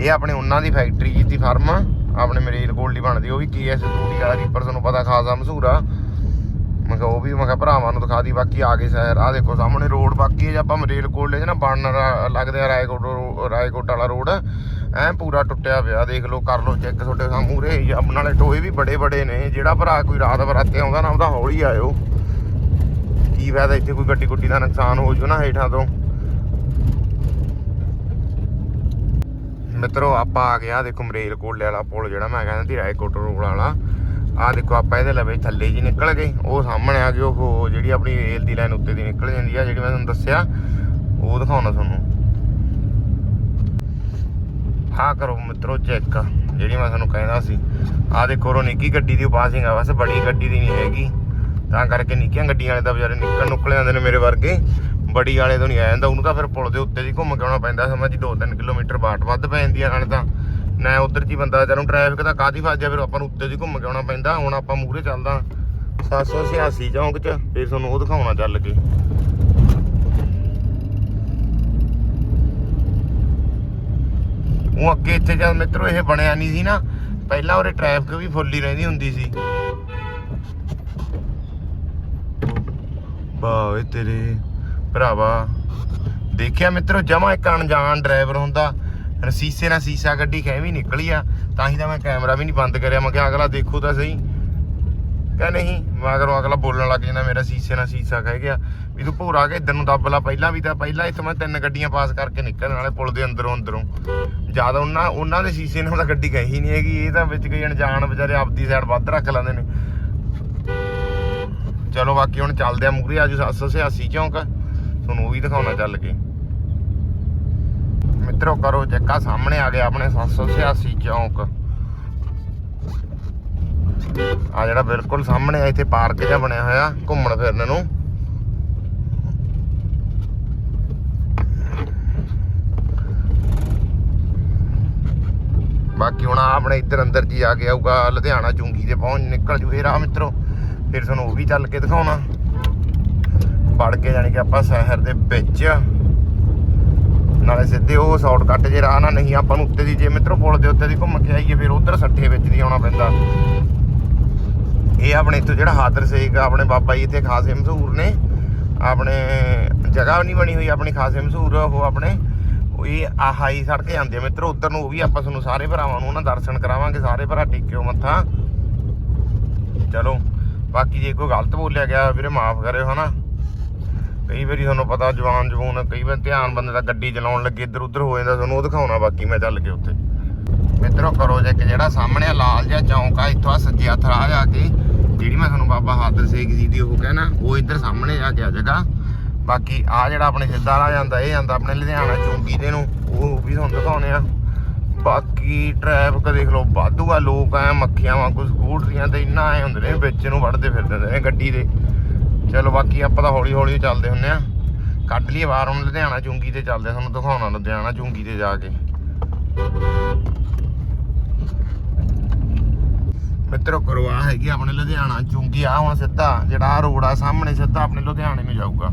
ਇਹ ਆਪਣੇ ਉਹਨਾਂ ਦੀ ਫੈਕਟਰੀ ਜੀ ਦੀ ਫਾਰਮ ਆ। ਆਪਣੇ ਮਰੀਲ ਗੋਲਡ ਦੀ ਬਣਦੀ, ਉਹ ਵੀ ਕੇਐਸ ਤੂੜੀ ਵਾਲਾ ਰੀਪਰ ਤੁਹਾਨੂੰ ਪਤਾ ਖਾਸਾ ਮਸ਼ਹੂਰ ਮੈਂ ਕਿਹਾ, ਉਹ ਵੀ, ਮੈਂ ਕਿਹਾ, ਭਰਾਵਾਂ ਨੂੰ ਦਿਖਾ ਦੀ ਬਾਕੀ ਆ ਗਏ ਸ਼ਹਿਰ। ਆ ਦੇਖੋ ਸਾਹਮਣੇ ਰੋਡ ਬਾਕੀ ਹੈ ਜੇ ਆਪਾਂ ਮਰੇਲ ਕੋਲ ਚ ਨਾ ਬਣਨ ਲੱਗਦੇ ਆ ਰਾਏਕੋਟ ਰਾਏਕੋਟ ਵਾਲਾ ਰੋਡ। ਐ ਪੂਰਾ ਟੁੱਟਿਆ ਪਿਆ, ਦੇਖ ਲਓ, ਕਰ ਲਓ ਚੈੱਕ ਤੁਹਾਡੇ ਸਾਹਮਣੇ। ਆਪਣੇ ਨਾਲੇ ਟੋਏ ਵੀ ਬੜੇ ਬੜੇ ਨੇ। ਜਿਹੜਾ ਭਰਾ ਕੋਈ ਰਾਤ ਬਰਾਤੇ ਆਉਂਦਾ ਨਾ, ਉਹਦਾ ਹੌਲੀ ਆਇਓ। ਕੀ ਫਾਇਦਾ, ਇੱਥੇ ਕੋਈ ਗੱਡੀ ਗੁੱਡੀ ਦਾ ਨੁਕਸਾਨ ਹੋ ਜੂ ਨਾ ਹੇਠਾਂ ਤੋਂ। ਮਿੱਤਰੋ, ਆਪਾਂ ਆ ਗਿਆ ਦੇਖੋ ਮਰੇਲ ਕੋਲੇ ਵਾਲਾ ਪੁਲ ਜਿਹੜਾ ਮੈਂ ਕਹਿੰਦਾ ਸੀ ਰਾਏਕੋਟ ਰੋਡ ਵਾਲਾ। ਆ ਦੇਖੋ, ਆਪਾਂ ਇਹਦੇ ਲਵੇ ਥੱਲੇ ਜੀ ਨਿਕਲ ਗਏ। ਉਹ ਸਾਹਮਣੇ ਆ ਗਈ ਉਹ ਜਿਹੜੀ ਆਪਣੀ ਰੇਲ ਦੀ ਲਾਈਨ ਉੱਤੇ ਦੀ ਨਿਕਲ ਜਾਂਦੀ ਆ, ਜਿਹੜੀ ਮੈਂ ਤੁਹਾਨੂੰ ਦੱਸਿਆ, ਉਹ ਦਿਖਾਉਣਾ ਤੁਹਾਨੂੰ। ਹਾਂ ਕਰੋ ਮਿੱਤਰੋ ਚੈੱਕ, ਜਿਹੜੀ ਮੈਂ ਤੁਹਾਨੂੰ ਕਹਿੰਦਾ ਸੀ। ਆ ਦੇਖੋ, ਰੋ ਨਿੱਕੀ ਗੱਡੀ ਦੀ ਪਾਸਿੰਗ ਆ, ਬਸ ਬੜੀ ਗੱਡੀ ਦੀ ਨਹੀਂ ਹੈਗੀ। ਤਾਂ ਕਰਕੇ ਨਿੱਕੀਆਂ ਗੱਡੀਆਂ ਵਾਲੇ ਤਾਂ ਵਿਚਾਰੇ ਨਿਕਲ ਨੁਕਲ ਜਾਂਦੇ ਨੇ ਮੇਰੇ ਵਰਗੇ। ਬੜੀ ਵਾਲੇ ਤੋਂ ਨਹੀਂ ਆ ਜਾਂਦਾ। ਉਹਨੂੰ ਤਾਂ ਫਿਰ ਪੁਲ ਦੇ ਉੱਤੇ ਦੀ ਘੁੰਮ ਕੇ ਆਉਣਾ ਪੈਂਦਾ। ਸਮਾਂ ਜੀ 2-3 ਕਿਲੋਮੀਟਰ ਬਾਟ ਵੱਧ ਪੈ ਜਾਂਦੀ ਆ, ਨਾਲੇ ਤਾਂ ਨਾ ਉਧਰ ਜੀ ਬੰਦਾ ਜਦੋਂ ਟ੍ਰੈਫਿਕ ਦਾ ਕਾਦੀ ਫਸ ਜਾ ਫਿਰ ਆਪਾਂ ਨੂੰ ਉੱਤੇ ਦੀ ਘੁੰਮ ਕੇ ਆਉਣਾ ਪੈਂਦਾ। ਹੁਣ ਆਪਾਂ ਮੂਹਰੇ ਚੱਲਦਾ 786 ਚੌਂਕ 'ਚ, ਫਿਰ ਤੁਹਾਨੂੰ ਉਹ ਦਿਖਾਉਣਾ ਚੱਲ ਕੇ। ਉਹ ਅੱਗੇ ਇੱਥੇ ਜਦ ਮਿੱਤਰੋ ਇਹ ਬਣਿਆ ਨਹੀਂ ਸੀ ਨਾ, ਪਹਿਲਾਂ ਉਰੇ ਟ੍ਰੈਫਿਕ ਵੀ ਫੁੱਲ ਹੀ ਰਹਿੰਦੀ ਹੁੰਦੀ ਸੀ। ਬਾਵੇ ਤੇਰੇ। ਭਰਾਵਾ, ਦੇਖਿਆ ਮਿੱਤਰੋ, ਜਮਾ ਇੱਕ ਅਣਜਾਣ ਡਰਾਈਵਰ ਹੁੰਦਾ ਰਸੀਸੇ ਨਾਲ ਸੀਸਾ ਗੱਡੀ ਖੈ ਵੀ ਨਿਕਲੀ ਆ, ਤਾਂ ਹੀ ਤਾਂ ਮੈਂ ਕੈਮਰਾ ਵੀ ਨਹੀਂ ਬੰਦ ਕਰਿਆ, ਮੈਂ ਕਿਹਾ ਅਗਲਾ ਦੇਖੋ ਤਾਂ ਸਹੀ। ਕਹ ਨਹੀਂ, ਮਗਰੋਂ ਅਗਲਾ ਬੋਲਣ ਲੱਗ ਜਾਂਦਾ, ਮੇਰਾ ਸੀਸੇ ਨਾਲ ਸੀਸਾ ਕਹਿ ਗਿਆ। ਵੀ ਤੂੰ ਭੋਰਾ ਕੇ ਇੱਧਰ ਨੂੰ ਦੱਬ ਲਾ, ਪਹਿਲਾਂ ਵੀ ਤਾਂ, ਪਹਿਲਾਂ ਇੱਥੇ ਮੈਂ ਤਿੰਨ ਗੱਡੀਆਂ ਪਾਸ ਕਰਕੇ ਨਿਕਲਣ ਵਾਲੇ ਪੁਲ ਦੇ ਅੰਦਰੋਂ ਅੰਦਰੋਂ। ਜ਼ਿਆਦਾ ਉਹਨਾਂ ਉਹਨਾਂ ਦੇ ਸੀਸੇ ਨਾਲ ਤਾਂ ਗੱਡੀ ਕਹੀ ਨਹੀਂ ਹੈਗੀ, ਇਹ ਤਾਂ ਵਿੱਚ ਕਈ ਅਣਜਾਣ ਵਿਚਾਰੇ ਆਪਦੀ ਸਾਈਡ ਵੱਧ ਰੱਖ ਲੈਂਦੇ ਨੇ। ਚਲੋ ਬਾਕੀ ਹੁਣ ਚੱਲਦੇ ਆ ਮੂਰੇ ਆਜੂ 786 ਚੌਂਕ। ਤੁਹਾਨੂੰ ਉਹ ਵੀ ਦਿਖਾਉਣਾ ਚੱਲ ਕੇ। ਮਿੱਤਰੋ ਕਰੋ ਜੱਕਾ ਸਾਹਮਣੇ ਆ ਗਿਆ ਆਪਣੇ 786 ਚੌਂਕ। ਆ ਜਿਹੜਾ ਬਿਲਕੁਲ ਸਾਹਮਣੇ ਆ ਇੱਥੇ ਪਾਰਕ ਜਿਹਾ ਬਣਿਆ ਹੋਇਆ ਘੁੰਮਣ ਫਿਰਨ ਨੂੰ। ਬਾਕੀ ਹੁਣ ਆਪਣੇ ਇੱਧਰ ਅੰਦਰ ਜੀ ਆ ਕੇ ਆਊਗਾ ਲੁਧਿਆਣਾ ਚੁੰਗੀ ਤੇ ਪਹੁੰਚ ਨਿਕਲ ਜੂ। ਇਹ ਰਾਹ ਮਿੱਤਰੋ ਫਿਰ ਤੁਹਾਨੂੰ ਉਹ ਵੀ ਚੱਲ ਕੇ ਦਿਖਾਉਣਾ। ਵੜ ਕੇ ਜਾਣੀ ਕਿ ਆਪਾਂ ਸ਼ਹਿਰ ਦੇ ਵਿੱਚ ਨਾਲੇ ਸਿੱਧੇ ਉਹ ਸ਼ਾਰਟਕਟ ਜੇ ਰਾਹ ਨਾ ਨਹੀਂ, ਆਪਾਂ ਨੂੰ ਉੱਤੇ ਦੀ ਜੇ ਮਿੱਤਰੋ ਪੁਲ ਦੇ ਉੱਤੇ ਦੀ ਘੁੰਮ ਕੇ ਆਈਏ, ਫਿਰ ਉਧਰ ਸੱਠੇ ਵਿੱਚ ਦੀ ਆਉਣਾ ਪੈਂਦਾ। ਇਹ ਆਪਣੇ ਇੱਥੋਂ ਜਿਹੜਾ ਹਾਦਰ ਸੇਖ ਆਪਣੇ ਬਾਬਾ ਜੀ ਇੱਥੇ ਖਾਸੇ ਮਸ਼ਹੂਰ ਨੇ। ਆਪਣੇ ਜਗ੍ਹਾ ਨਹੀਂ ਬਣੀ ਹੋਈ, ਆਪਣੀ ਖਾਸੇ ਮਸ਼ਹੂਰ ਉਹ ਆਪਣੇ। ਉਹ ਇਹ ਆਹਾਈ ਸੜਕ ਜਾਂਦੇ ਆ ਮਿੱਤਰੋ, ਉਧਰ ਨੂੰ ਉਹ ਵੀ ਆਪਾਂ ਤੁਹਾਨੂੰ ਸਾਰੇ ਭਰਾਵਾਂ ਨੂੰ ਉਹਨਾਂ ਦਰਸ਼ਨ ਕਰਾਵਾਂਗੇ, ਸਾਰੇ ਭਰਾ ਟੇਕਿਓ ਮੱਥਾ। ਚਲੋ, ਬਾਕੀ ਜੇ ਕੋਈ ਗਲਤ ਬੋਲਿਆ ਗਿਆ, ਵੀਰੇ ਮਾਫ ਕਰਿਓ, ਹਨਾ। ਕਈ ਵਾਰੀ ਤੁਹਾਨੂੰ ਪਤਾ ਜਵਾਨ ਜਵੂਨ ਕਈ ਵਾਰ ਧਿਆਨ ਬੰਦੇ ਦਾ ਗੱਡੀ ਚਲਾਉਣ ਲੱਗੇ, ਇੱਧਰ ਉੱਧਰ ਹੋ ਜਾਂਦਾ, ਤੁਹਾਨੂੰ ਉਹ ਦਿਖਾਉਣਾ ਬਾਕੀ ਮੈਂ ਚੱਲ ਕੇ ਉੱਥੇ। ਮਿੱਤਰੋ, ਕਰੋ ਜੇ ਕਿ ਜਿਹੜਾ ਸਾਹਮਣੇ ਲਾਲ ਜਿਹਾ ਚੌਂਕ ਆ ਇੱਥੋਂ ਆ ਸੱਜੇ ਹੱਥ ਰਾਹ ਜਾ ਕੇ। ਜਿਹੜੀ ਮੈਂ ਤੁਹਾਨੂੰ ਬਾਬਾ ਹਾਦਰ ਸੇਖ ਜੀ ਦੀ ਉਹ ਕਹਿਣਾ, ਉਹ ਇੱਧਰ ਸਾਹਮਣੇ ਆ ਗਿਆ ਆ ਜਗਾ ਬਾਕੀ ਆ ਜਿਹੜਾ ਆਪਣੇ ਸਿੱਧਾ ਰਾਹ ਜਾਂਦਾ, ਇਹ ਜਾਂਦਾ ਆਪਣੇ ਲੁਧਿਆਣਾ ਚੌਂਕੀ ਦੇ ਨੂੰ, ਉਹ ਵੀ ਤੁਹਾਨੂੰ ਦਿਖਾਉਣੇ ਆ। ਬਾਕੀ ਟ੍ਰੈਫਿਕ ਦੇਖ ਲਓ, ਵਾਧੂ ਆ, ਲੋਕ ਆ ਮੱਖੀਆਂ ਵਾਂਗੂ ਸਕੂਟਰੀਆਂ ਤੇ ਇੰਨਾ ਆਏ ਹੁੰਦੇ ਨੇ, ਵਿੱਚ ਨੂੰ ਵੜਦੇ ਫਿਰਦੇ ਨੇ ਗੱਡੀ ਦੇ। ਚਲੋ ਬਾਕੀ ਆਪਾਂ ਤਾਂ ਹੌਲੀ ਹੌਲੀ ਚੱਲਦੇ ਹੁੰਨੇ ਆ। ਕੱਢ ਲਈਏ ਬਾਹਰ ਹੁਣ ਲੁਧਿਆਣਾ ਚੁੰਗੀ ਤੇ ਚੱਲਦੇ ਆ, ਤੁਹਾਨੂੰ ਦਿਖਾਉਣਾ ਲੁਧਿਆਣਾ ਚੁੰਗੀ ਤੇ ਜਾ ਕੇ। ਮਿੱਤਰੋ ਕਰੋ ਹੈਗੀ ਆਪਣੇ ਲੁਧਿਆਣਾ ਚੁੰਗੀ ਆ ਹੁਣ ਸਿੱਧਾ ਜਿਹੜਾ ਆ ਰੋਡ ਆ ਸਾਹਮਣੇ ਸਿੱਧਾ ਆਪਣੇ ਲੁਧਿਆਣੇ ਨੂੰ ਜਾਊਗਾ।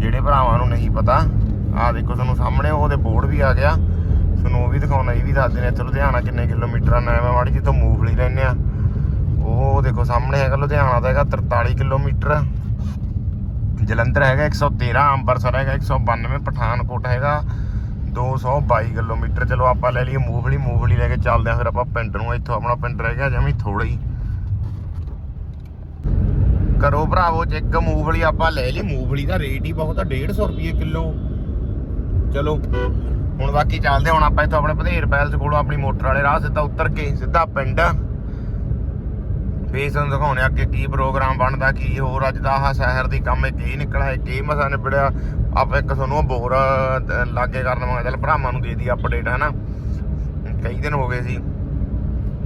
ਜਿਹੜੇ ਭਰਾਵਾਂ ਨੂੰ ਨਹੀਂ ਪਤਾ ਆ ਦੇਖੋ ਤੁਹਾਨੂੰ ਸਾਹਮਣੇ ਉਹਦੇ ਬੋਰਡ ਵੀ ਆ ਗਿਆ। ਤੁਹਾਨੂੰ ਉਹ ਵੀ ਦਿਖਾਉਣਾ ਇਹ ਵੀ ਦੱਸਦੇ ਨੇ ਇੱਥੇ ਲੁਧਿਆਣਾ ਕਿੰਨੇ ਕਿਲੋਮੀਟਰ ਆ ਮੈਂ ਮਾੜੀ ਜਿੱਥੋਂ ਮੂਫਲੀ ਲੈਨੇ ਆ। ਉਹ ਦੇਖੋ ਸਾਹਮਣੇ ਹੈਗਾ ਲੁਧਿਆਣਾ ਦਾ ਹੈਗਾ 43 ਕਿਲੋਮੀਟਰ। ਜਲੰਧਰ ਹੈਗਾ 113 ਅੰਮ੍ਰਿਤਸਰ ਹੈਗਾ 192 ਪਠਾਨਕੋਟ ਹੈਗਾ 222 ਕਿਲੋਮੀਟਰ। ਚਲੋ ਆਪਾਂ ਲੈ ਲਈਏ ਮੂਫਲੀ ਮੂਫਲੀ ਲੈ ਕੇ ਚੱਲਦੇ ਆ ਫਿਰ ਆਪਾਂ ਪਿੰਡ ਨੂੰ ਇੱਥੋਂ ਆਪਣਾ ਪਿੰਡ ਰਹਿ ਗਿਆ ਜਮੀ ਥੋੜਾ ਹੀ। ਕਰੋ ਭਰਾਵੋ ਇੱਕ ਮੂਫਲੀ ਆਪਾਂ ਲੈ ਲਈ। ਮੂਫਲੀ ਦਾ ਰੇਟ ਹੀ ਬਹੁਤ ਆ 150 ਰੁਪਏ ਕਿਲੋ। ਚਲੋ, ਹੁਣ ਬਾਕੀ ਚੱਲਦੇ ਹੁਣ ਆਪਾਂ ਇੱਥੋਂ ਆਪਣੇ ਭਦੇਰ ਪੈਲਸ ਕੋਲੋਂ ਆਪਣੀ ਮੋਟਰ ਵਾਲੇ ਰਾਹ ਸਿੱਧਾ ਉਤਰ ਕੇ, ਸਿੱਧਾ ਪਿੰਡ। ਫੇਸ ਨੂੰ ਦਿਖਾਉਣੇ ਅੱਗੇ ਕੀ ਪ੍ਰੋਗਰਾਮ ਬਣਦਾ, ਕੀ ਹੋਰ ਅੱਜ ਦਾ ਆਹ ਸ਼ਹਿਰ ਦੀ ਕੰਮ ਇੱਕ ਇਹ ਨਿਕਲਿਆ ਹੈ ਕੀ ਮਸਾ ਨਿਬੜਿਆ। ਆਪਾਂ ਇੱਕ ਤੁਹਾਨੂੰ ਬੋਰ ਲਾਗੇ ਕਰਨ ਵਾਂਗਾ, ਚੱਲ ਭਰਾਵਾਂ ਨੂੰ ਦੇ ਦੀ ਅਪਡੇਟ ਹਨਾ? ਕਈ ਦਿਨ ਹੋ ਗਏ ਸੀ।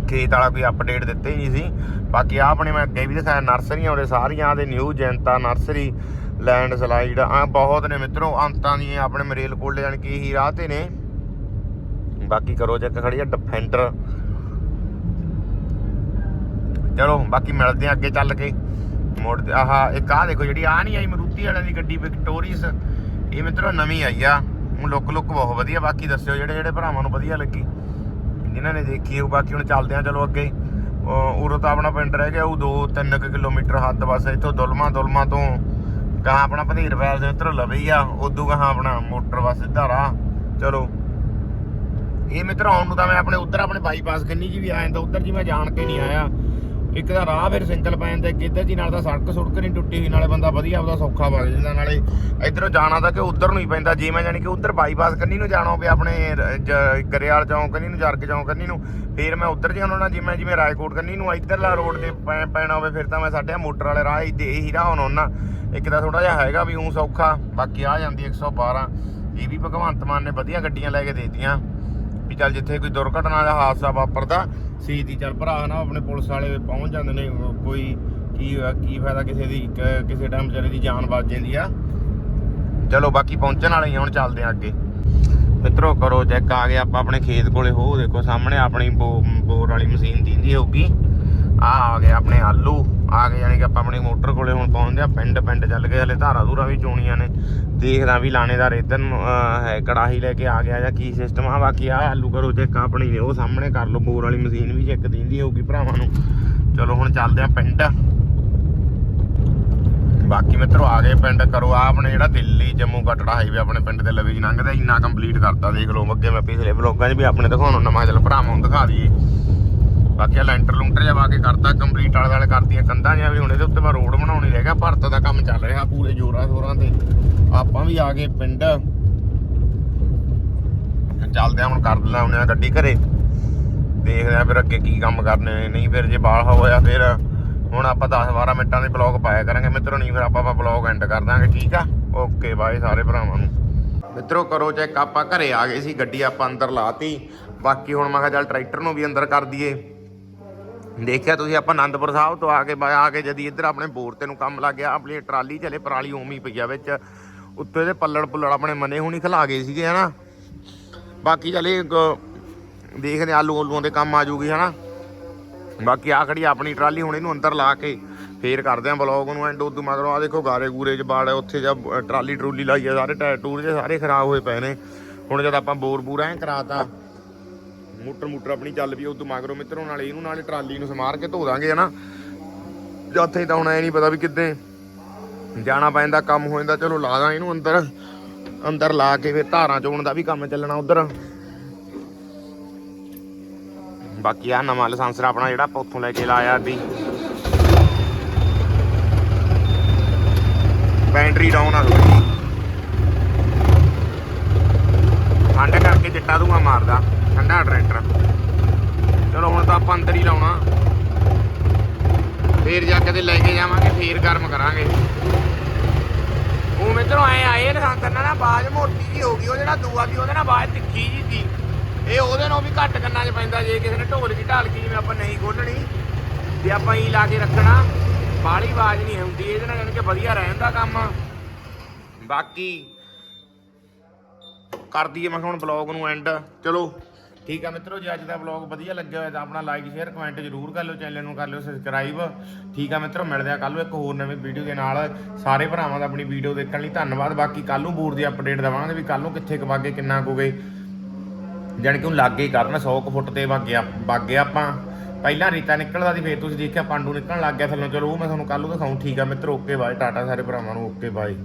ਖੇਤ ਵਾਲਾ ਕੋਈ ਅਪਡੇਟ ਦਿੱਤੇ ਹੀ ਨਹੀਂ ਸੀ। ਬਾਕੀ ਆਹ ਆਪਣੇ ਮੈਂ ਅੱਗੇ ਵੀ ਦਿਖਾਇਆ ਨਰਸਰੀਆਂ ਉਹਦੇ ਸਾਰੀਆਂ ਦੇ new Janta nursery landslide ਆ ਬਹੁਤ ਨੇ ਮਿੱਤਰੋ, ਅੰਤਾਂ ਦੀਆਂ ਆਪਣੇ ਮਰੇਲ ਕੋਲ ਜਾਣ ਕੀ ਹੀ ਰਾਹ ਤੇ ਨੇ। ਬਾਕੀ ਕਰੋ ਚੈੱਕ ਖੜੀ ਆ ਡਿਫੈਂਡਰ ਚਲੋ, ਬਾਕੀ ਮਿਲਦੇ ਆ ਅੱਗੇ ਚੱਲ ਕੇ। ਮੋੜ ਆਹ, ਇੱਕ ਆਹ ਦੇਖੋ ਜਿਹੜੀ ਆ ਨਹੀਂ ਆਈ, ਮਰੂਤੀ ਵਾਲਿਆਂ ਦੀ ਗੱਡੀ ਵਿਕਟੋਰੀਅਸ ਇਹ ਮਿੱਤਰੋ ਨਵੀਂ ਆਈ ਆ। ਉਹ ਲੁੱਕ ਲੁੱਕ ਬਹੁਤ ਵਧੀਆ। ਬਾਕੀ ਦੱਸਿਓ ਜਿਹੜੇ ਜਿਹੜੇ ਭਰਾਵਾਂ ਨੂੰ ਵਧੀਆ ਲੱਗੀ। ਜਿਨ੍ਹਾਂ ਨੇ ਦੇਖੀ ਉਹ ਬਾਕੀ ਹੁਣ ਚੱਲਦੇ ਆ ਚਲੋ ਅੱਗੇ। ਉਹ- ਉਰੋਂ ਤਾਂ ਆਪਣਾ ਪਿੰਡ ਰਹਿ ਗਿਆ ਉਹ 2-3 ਕਿਲੋਮੀਟਰ ਹੱਦ ਬਸ। ਇੱਥੋਂ ਦੁਲਮਾ ਦੁਲਮਾ ਤੋਂ ਕਹਾਂ ਆਪਣਾ ਭਦੀਰ ਵੈਲ ਦੇ ਉੱਤਰ ਲਵੇ ਆ। ਉਦੋਂ ਕਹਾਂ ਆਪਣਾ ਮੋਟਰ ਬਸ ਸਿੱਧਾ ਰਾਹ। ਚਲੋ। ਇਹ ਮਿੱਤਰ ਆਉਣ ਨੂੰ ਤਾਂ ਮੈਂ ਆਪਣੇ, ਉੱਧਰ ਆਪਣੇ ਬਾਈਪਾਸ ਕੰਨੀ ਜੀ ਵੀ ਆਇਆ। ਤਾਂ ਉੱਧਰ ਜੀ ਮੈਂ ਜਾਣ ਕੇ ਨਹੀਂ ਆਇਆ। ਇੱਕ ਤਾਂ ਰਾਹ ਫਿਰ ਸਿੰਗਲ ਪੈਣ 'ਤੇ ਇੱਕ ਇੱਧਰ ਜੀ ਨਾਲ ਤਾਂ ਸੜਕ ਸੁੜਕ ਨਹੀਂ ਟੁੱਟੀ ਹੋਈ, ਨਾਲੇ ਬੰਦਾ ਵਧੀਆ ਆਪਦਾ ਸੌਖਾ ਵਗ ਜਾਂਦਾ, ਨਾਲੇ ਇੱਧਰੋਂ ਜਾਣਾ ਤਾਂ ਕਿ ਉੱਧਰ ਨੂੰ ਹੀ ਪੈਂਦਾ, ਜਿਵੇਂ ਮੈਂ ਜਾਣੀ ਕਿ ਉੱਧਰ ਬਾਈਪਾਸ ਕੰਨੀ ਨੂੰ ਜਾਣਾ ਹੋਵੇ, ਆਪਣੇ ਜ- ਗਰੇਵਾਲ ਚੌਂਕ ਕੰਨੀ ਨੂੰ, ਜਰਗ ਚੌਂਕ ਕੰਨੀ ਨੂੰ, ਫਿਰ ਮੈਂ ਉੱਧਰ ਜਾਣਾ ਹੋਣਾ ਜਿਵੇਂ ਜਿਵੇਂ ਰਾਏਕੋਟ ਕੰਨੀ ਨੂੰ ਇੱਧਰਲਾ ਰੋਡ ਤੇ ਪੈ- ਪੈਣਾ ਹੋਵੇ, ਫਿਰ ਤਾਂ ਮੈਂ ਸਾਡੇ ਮੋਟਰ ਵਾਲੇ ਰਾਹ ਹੀ ਦੇ ਹੀ ਰਾਹ ਹੋਣਾ ਇੱਕ ਤਾਂ ਥੋੜਾ ਜਿਹਾ ਹੈਗਾ ਵੀ ਹੂੰ ਸੌਖਾ, ਬਾਕੀ ਆ ਜਾਂਦੀ 112 ਇਹ ਵੀ ਭਗਵੰਤ ਮਾਨ ਨੇ ਵਧੀਆ ਗੱਡੀਆਂ ਲੈ ਕੇ ਦੇਤੀਆਂ। ਵੀ ਚੱਲ ਜਿੱਥੇ ਕੋਈ ਦੁਰਘਟਨਾ ਜਾਂ ਹਾਦਸਾ ਵਾਪਰਦਾ ਸੀਦੀ ਚੱਲ ਭਰਾ ਨਾ ਆਪਣੇ ਪੁਲਿਸ ਵਾਲੇ ਪਹੁੰਚ ਜਾਂਦੇ ਨੇ ਕੋਈ ਕੀ ਕੀ ਫਾਇਦਾ ਕਿਸੇ ਦੀ ਕਿਸੇ ਟਾਈਮ ਵਿਚਾਰੇ ਦੀ ਜਾਨ ਬਚ ਜਾਂਦੀ ਆ। ਚਲੋ ਬਾਕੀ ਪਹੁੰਚਣ ਵਾਲੇ ਹੀ ਹੁਣ ਚੱਲਦੇ ਆ ਅੱਗੇ। ਮਿੱਤਰੋ, ਕਰੋ ਚੈੱਕ ਆ ਗਏ ਆਪਾਂ ਆਪਣੇ ਖੇਤ ਕੋਲੇ, ਹੋ ਦੇਖੋ ਸਾਹਮਣੇ ਆਪਣੀ ਬੋ- ਬੋਰ ਵਾਲੀ ਮਸ਼ੀਨ ਦੀਂਦੀ ਹੋਊਗੀ। ਆ ਆ ਗਏ ਆਪਣੇ ਆਲੂ। ਆ ਗਏ ਯਾਨੀ ਕਿ ਆਪਾਂ ਆਪਣੀ ਮੋਟਰ ਕੋਲੇ ਹੁਣ ਪਹੁੰਚਦੇ ਆ ਪਿੰਡ ਪਿੰਡ ਚੱਲ ਗਏ, ਹਲੇ ਧਾਰਾ ਧੂਰਾ ਵੀ ਚੋਣੀਆਂ ਨੇ। ਦੇਖਦਾ ਵੀ ਲਾਣੇਦਾਰ ਇਧਰ ਨੂੰ ਹੈ, ਕੜਾਹੀ ਲੈ ਕੇ ਆ ਗਿਆ ਜਾਂ ਕੀ ਸਿਸਟਮ ਆ, ਬਾਕੀ ਆ ਆਲੂ ਕਰੋ ਚੈੱਕ ਆਪਣੀ ਨੇ ਉਹ ਸਾਹਮਣੇ ਕਰ ਲਓ, ਬੋਰ ਵਾਲੀ ਮਸ਼ੀਨ ਵੀ ਚੈੱਕ ਦਿੰਦੀ ਹੋਊਗੀ ਭਰਾਵਾਂ ਨੂੰ। ਚਲੋ ਹੁਣ ਚੱਲਦੇ ਆ ਪਿੰਡ। ਬਾਕੀ ਮਿੱਤਰੋ ਆ ਗਏ ਪਿੰਡ, ਕਰੋ ਆ ਆਪਣੇ ਜਿਹੜਾ ਦਿੱਲੀ, ਜੰਮੂ ਕਟੜਾ ਹਾਈਵੇ ਆਪਣੇ ਪਿੰਡ ਦੇ ਲਵੇ ਜੀ, ਲੰਘਦਾ ਇੰਨਾ ਕੰਪਲੀਟ ਕਰਤਾ, ਦੇਖ ਲਓ, ਅੱਗੇ ਮੈਂ ਪਿਛਲੇ ਵਲੋਗਾਂ 'ਚ ਵੀ ਆਪਣੇ ਦਿਖਾਉਣਾ, ਨਵਾਂ ਚੱਲ, ਭਰਾਵਾਂ ਨੂੰ ਦਿਖਾ ਦਈਏ। ਬਾਕੀ ਆ ਲੈਂਟਰ ਲੂੰਟਰ ਜਿਹਾ ਵਾ ਕੇ ਕਰਤਾ ਕੰਪਲੀਟ ਵਾਲੇ ਵਾਲੇ ਕਰਤੀਆਂ ਕੰਧਾਂ ਜਿਹਾ ਵੀ ਹੁਣ ਇਹਦੇ ਉੱਤੇ ਮੈਂ ਰੋਡ ਬਣਾਉਣੀ ਰਹਿ ਗਿਆ, ਭਰਤ ਦਾ ਕੰਮ ਚੱਲ ਰਿਹਾ ਪੂਰੇ ਜੋਰਾਂ ਸ਼ੋਰਾਂ ਤੇ। ਆਪਾਂ ਵੀ ਆ ਗਏ ਪਿੰਡ। ਚੱਲਦੇ ਆ ਹੁਣ ਕਰ ਦਿੰਦਾ ਆ ਗੱਡੀ ਘਰੇ। ਦੇਖਦੇ ਆ ਫਿਰ ਅੱਗੇ ਕੀ ਕੰਮ ਕਰਨੇ, ਨਹੀਂ ਫਿਰ ਜੇ ਬਾਲ ਹੋਇਆ ਫਿਰ ਹੁਣ ਆਪਾਂ 10 12 ਮਿੰਟਾਂ ਦੇ ਬਲੌਗ ਪਾਇਆ ਕਰਾਂਗੇ। ਮਿੱਤਰੋ, ਨਹੀਂ ਫਿਰ ਆਪਾਂ ਆਪਾਂ ਬਲੌਗ ਐਂਡ ਕਰ ਦਾਂਗੇ, ਠੀਕ ਆ? ਓਕੇ ਬਾਏ ਸਾਰੇ ਭਰਾਵਾਂ ਨੂੰ। ਮਿੱਤਰੋ, ਕਰੋ ਚੈੱਕ ਆਪਾਂ ਘਰੇ ਆ ਗਏ ਸੀ, ਗੱਡੀ ਆਪਾਂ ਅੰਦਰ ਲਾਤੀ। ਬਾਕੀ ਹੁਣ ਮੈਂ ਕਿਹਾ ਚੱਲ ਟਰੈਕਟਰ ਨੂੰ ਵੀ ਅੰਦਰ ਕਰ ਦਈਏ। ਦੇਖਿਆ ਤੁਸੀਂ ਆਪਾਂ ਆਨੰਦਪੁਰ ਸਾਹਿਬ ਤੋਂ ਆ ਕੇ ਆ ਕੇ ਜਦੀ ਇੱਧਰ ਆਪਣੇ ਬੋਰ ਤੇ ਨੂੰ ਕੰਮ ਲੱਗ ਗਿਆ ਆਪਣੀ ਟਰਾਲੀ ਚਲੇ ਪਰਾਲੀ ਓਮੀ ਪਈ ਆ ਵਿੱਚ। ਉੱਤੇ ਦੇ ਪੱਲੜ ਪੁੱਲੜ ਆਪਣੇ ਮਨੇ ਹੁਣੀ ਖਲਾ ਗਏ ਸੀਗੇ ਹਨਾ? ਬਾਕੀ ਚਲੇ ਦੇਖਦੇ ਹਾਂ ਆਲੂ ਆਲੂਆਂ ਦੇ ਕੰਮ ਆ ਜੂਗੀ ਹਨਾ? ਬਾਕੀ ਆ ਖੜੀ ਆਪਣੀ ਟਰਾਲੀ ਹੁਣ ਇਹਨੂੰ ਅੰਦਰ ਲਾ ਕੇ ਫੇਰ ਕਰਦੇ ਆਂ ਬਲੌਗ ਨੂੰ ਐਂਡ ਉਦੋਂ ਮਗਰੋਂ। ਆ ਦੇਖੋ ਗਾਰੇ ਗੂਰੇ ਚ ਬਾੜ ਹੈ, ਉੱਥੇ ਜਾਂ ਟਰਾਲੀ ਟਰੂਲੀ ਲਾਈ ਆ ਸਾਰੇ ਟਾਇਰ ਟੂਰ ਜੇ ਸਾਰੇ ਖਰਾਬ ਹੋਏ ਪਏ ਨੇ। ਹੁਣ ਜਦ ਆਪਾਂ ਬੋਰ ਬੂਰ ਐ ਕਰਾਤਾ ਮੋਟਰ ਮੋਟਰ ਆਪਣੀ ਚੱਲ ਪਈ, ਉਦੋਂ ਮਗਰੋਂ ਮਿੱਤਰੋਂ ਨਾਲ ਇਹਨੂੰ ਨਾਲੇ ਟਰਾਲੀ ਨੂੰ ਸਮਾਰ ਕੇ ਧੋ ਦਾਂਗੇ, ਹਨਾ? ਜਿੱਥੇ ਤਾਂ ਹੁਣ ਐ ਨਹੀਂ ਪਤਾ ਵੀ ਕਿੱਦੇ। ਜਾਣਾ ਪੈਂਦਾ ਕੰਮ ਹੋ ਜਾਂਦਾ, ਚਲੋ ਲਾ ਦਾਂ ਇਹਨੂੰ ਅੰਦਰ। ਅੰਦਰ ਲਾ ਕੇ ਫਿਰ ਧਾਰਾਂ ਚੋਣ ਦਾ ਵੀ ਕੰਮ ਚੱਲਣਾ ਉਧਰ। ਬਾਕੀ ਆ ਨਵਾਂ ਲਾਇਸੈਂਸਰ ਆਪਣਾ ਜਿਹੜਾ ਆਪਾਂ ਉੱਥੋਂ ਲੈ ਕੇ ਲਾਇਆ ਸੀ ਬੈਟਰੀ ਡਾਊਨ ਆ ਥੋੜੀ ਠੰਡ ਕਰਕੇ ਚਿੱਟਾ ਧੂਆਂ ਮਾਰਦਾ। ਠੰਡਾ ਟਰੈਕਟਰ ਚਲੋ, ਹੁਣ ਤਾਂ ਆਪਾਂ ਅੰਦਰ ਹੀ ਲਾਉਣਾ। ਫੇਰ ਜਾ ਕੇ ਲੈ ਕੇ ਜਾਵਾਂਗੇ, ਫੇਰ ਗਰਮ ਕਰਾਂਗੇ। ਉਹ ਮਿੱਤਰੋ ਐ ਆਏ ਲਾਇਸੈਂਸਰ ਨਾਲ ਨਾ ਬਾਜ ਮੋਟੀ ਜੀ ਹੋ ਗਈ, ਉਹ ਜਿਹੜਾ ਦੂਆ ਦੀ ਉਹਦੇ ਨਾਲ ਬਾਜ ਤਿੱਖੀ ਜੀ ਸੀ। ਇਹ ਉਹਦੇ ਨਾਲ ਵੀ ਘੱਟ ਕੰਨਾਂ 'ਚ ਪੈਂਦਾ, ਜੇ ਕਿਸੇ ਨੇ ਢੋਲ ਦੀ ਢਾਲਕੀ ਜਿਵੇਂ ਆਪਾਂ ਨਹੀਂ ਖੋਲਣੀ ਤੇ ਆਪਾਂ ਹੀ ਲਾ ਕੇ ਰੱਖਣਾ, ਬਾਹਲੀ ਆਵਾਜ਼ ਨਹੀਂ ਹੁੰਦੀ ਇਹਦੇ ਨਾਲ ਜਾਣੀ ਕਿ ਵਧੀਆ ਰਹਿੰਦਾ ਕੰਮ ਬਾਕੀ, ਕਰ ਦਈਏ, ਮੈਂ ਕਿਹਾ ਹੁਣ ਬਲੌਗ ਨੂੰ ਐਂਡ ਚਲੋ ਠੀਕ ਆ ਮਿੱਤਰੋ, ਜੇ ਅੱਜ ਦਾ ਬਲੌਗ ਵਧੀਆ ਲੱਗਿਆ ਹੋਇਆ ਤਾਂ ਆਪਣਾ ਲਾਈਕ ਸ਼ੇਅਰ ਕਮੈਂਟ ਜ਼ਰੂਰ ਕਰ ਲਿਓ ਚੈਨਲ ਨੂੰ ਕਰ ਲਿਓ ਸਬਸਕ੍ਰਾਈਬ ਠੀਕ ਆ ਮਿੱਤਰੋ, ਮਿਲਦੇ ਆ ਕੱਲ ਨੂੰ ਇੱਕ ਹੋਰ ਨਵੀਂ ਵੀਡੀਓ ਦੇ ਨਾਲ। ਸਾਰੇ ਭਰਾਵਾਂ ਦਾ ਆਪਣੀ ਵੀਡੀਓ ਦੇਖਣ ਲਈ ਧੰਨਵਾਦ। ਬਾਕੀ ਕੱਲ ਨੂੰ ਬੂਰ ਦੀ ਅਪਡੇਟ ਦਵਾਂਗੇ ਵੀ ਕੱਲ ਨੂੰ ਕਿੱਥੇ ਕੁ ਵਾਗੇ, ਕਿੰਨਾ ਕੁ ਗਏ ਜਾਣੀ ਕਿ ਉਹ ਲਾਗੇ ਹੀ ਕਰਨ 100 ਕੁ ਫੁੱਟ ਤੇ ਵਾਗੇ ਵਾਗੇ ਆਪਾਂ। ਪਹਿਲਾਂ ਰੀਤਾ ਨਿਕਲਦਾ ਸੀ, ਫੇਰ ਤੁਸੀਂ ਦੇਖਿਆ, ਪਾਂਡੂ ਨਿਕਲਣ ਲੱਗ ਗਿਆ ਥੱਲੋਂ। ਚਲੋ ਉਹ ਮੈਂ ਤੁਹਾਨੂੰ ਕੱਲ ਨੂੰ ਦਿਖਾਉਂ ਠੀਕ ਆ ਮਿੱਤਰੋ, ਓਕੇ, ਬਾਏ। ਟਾਟਾ ਸਾਰੇ ਭਰਾਵਾਂ ਨੂੰ, ਓਕੇ, ਬਾਏ।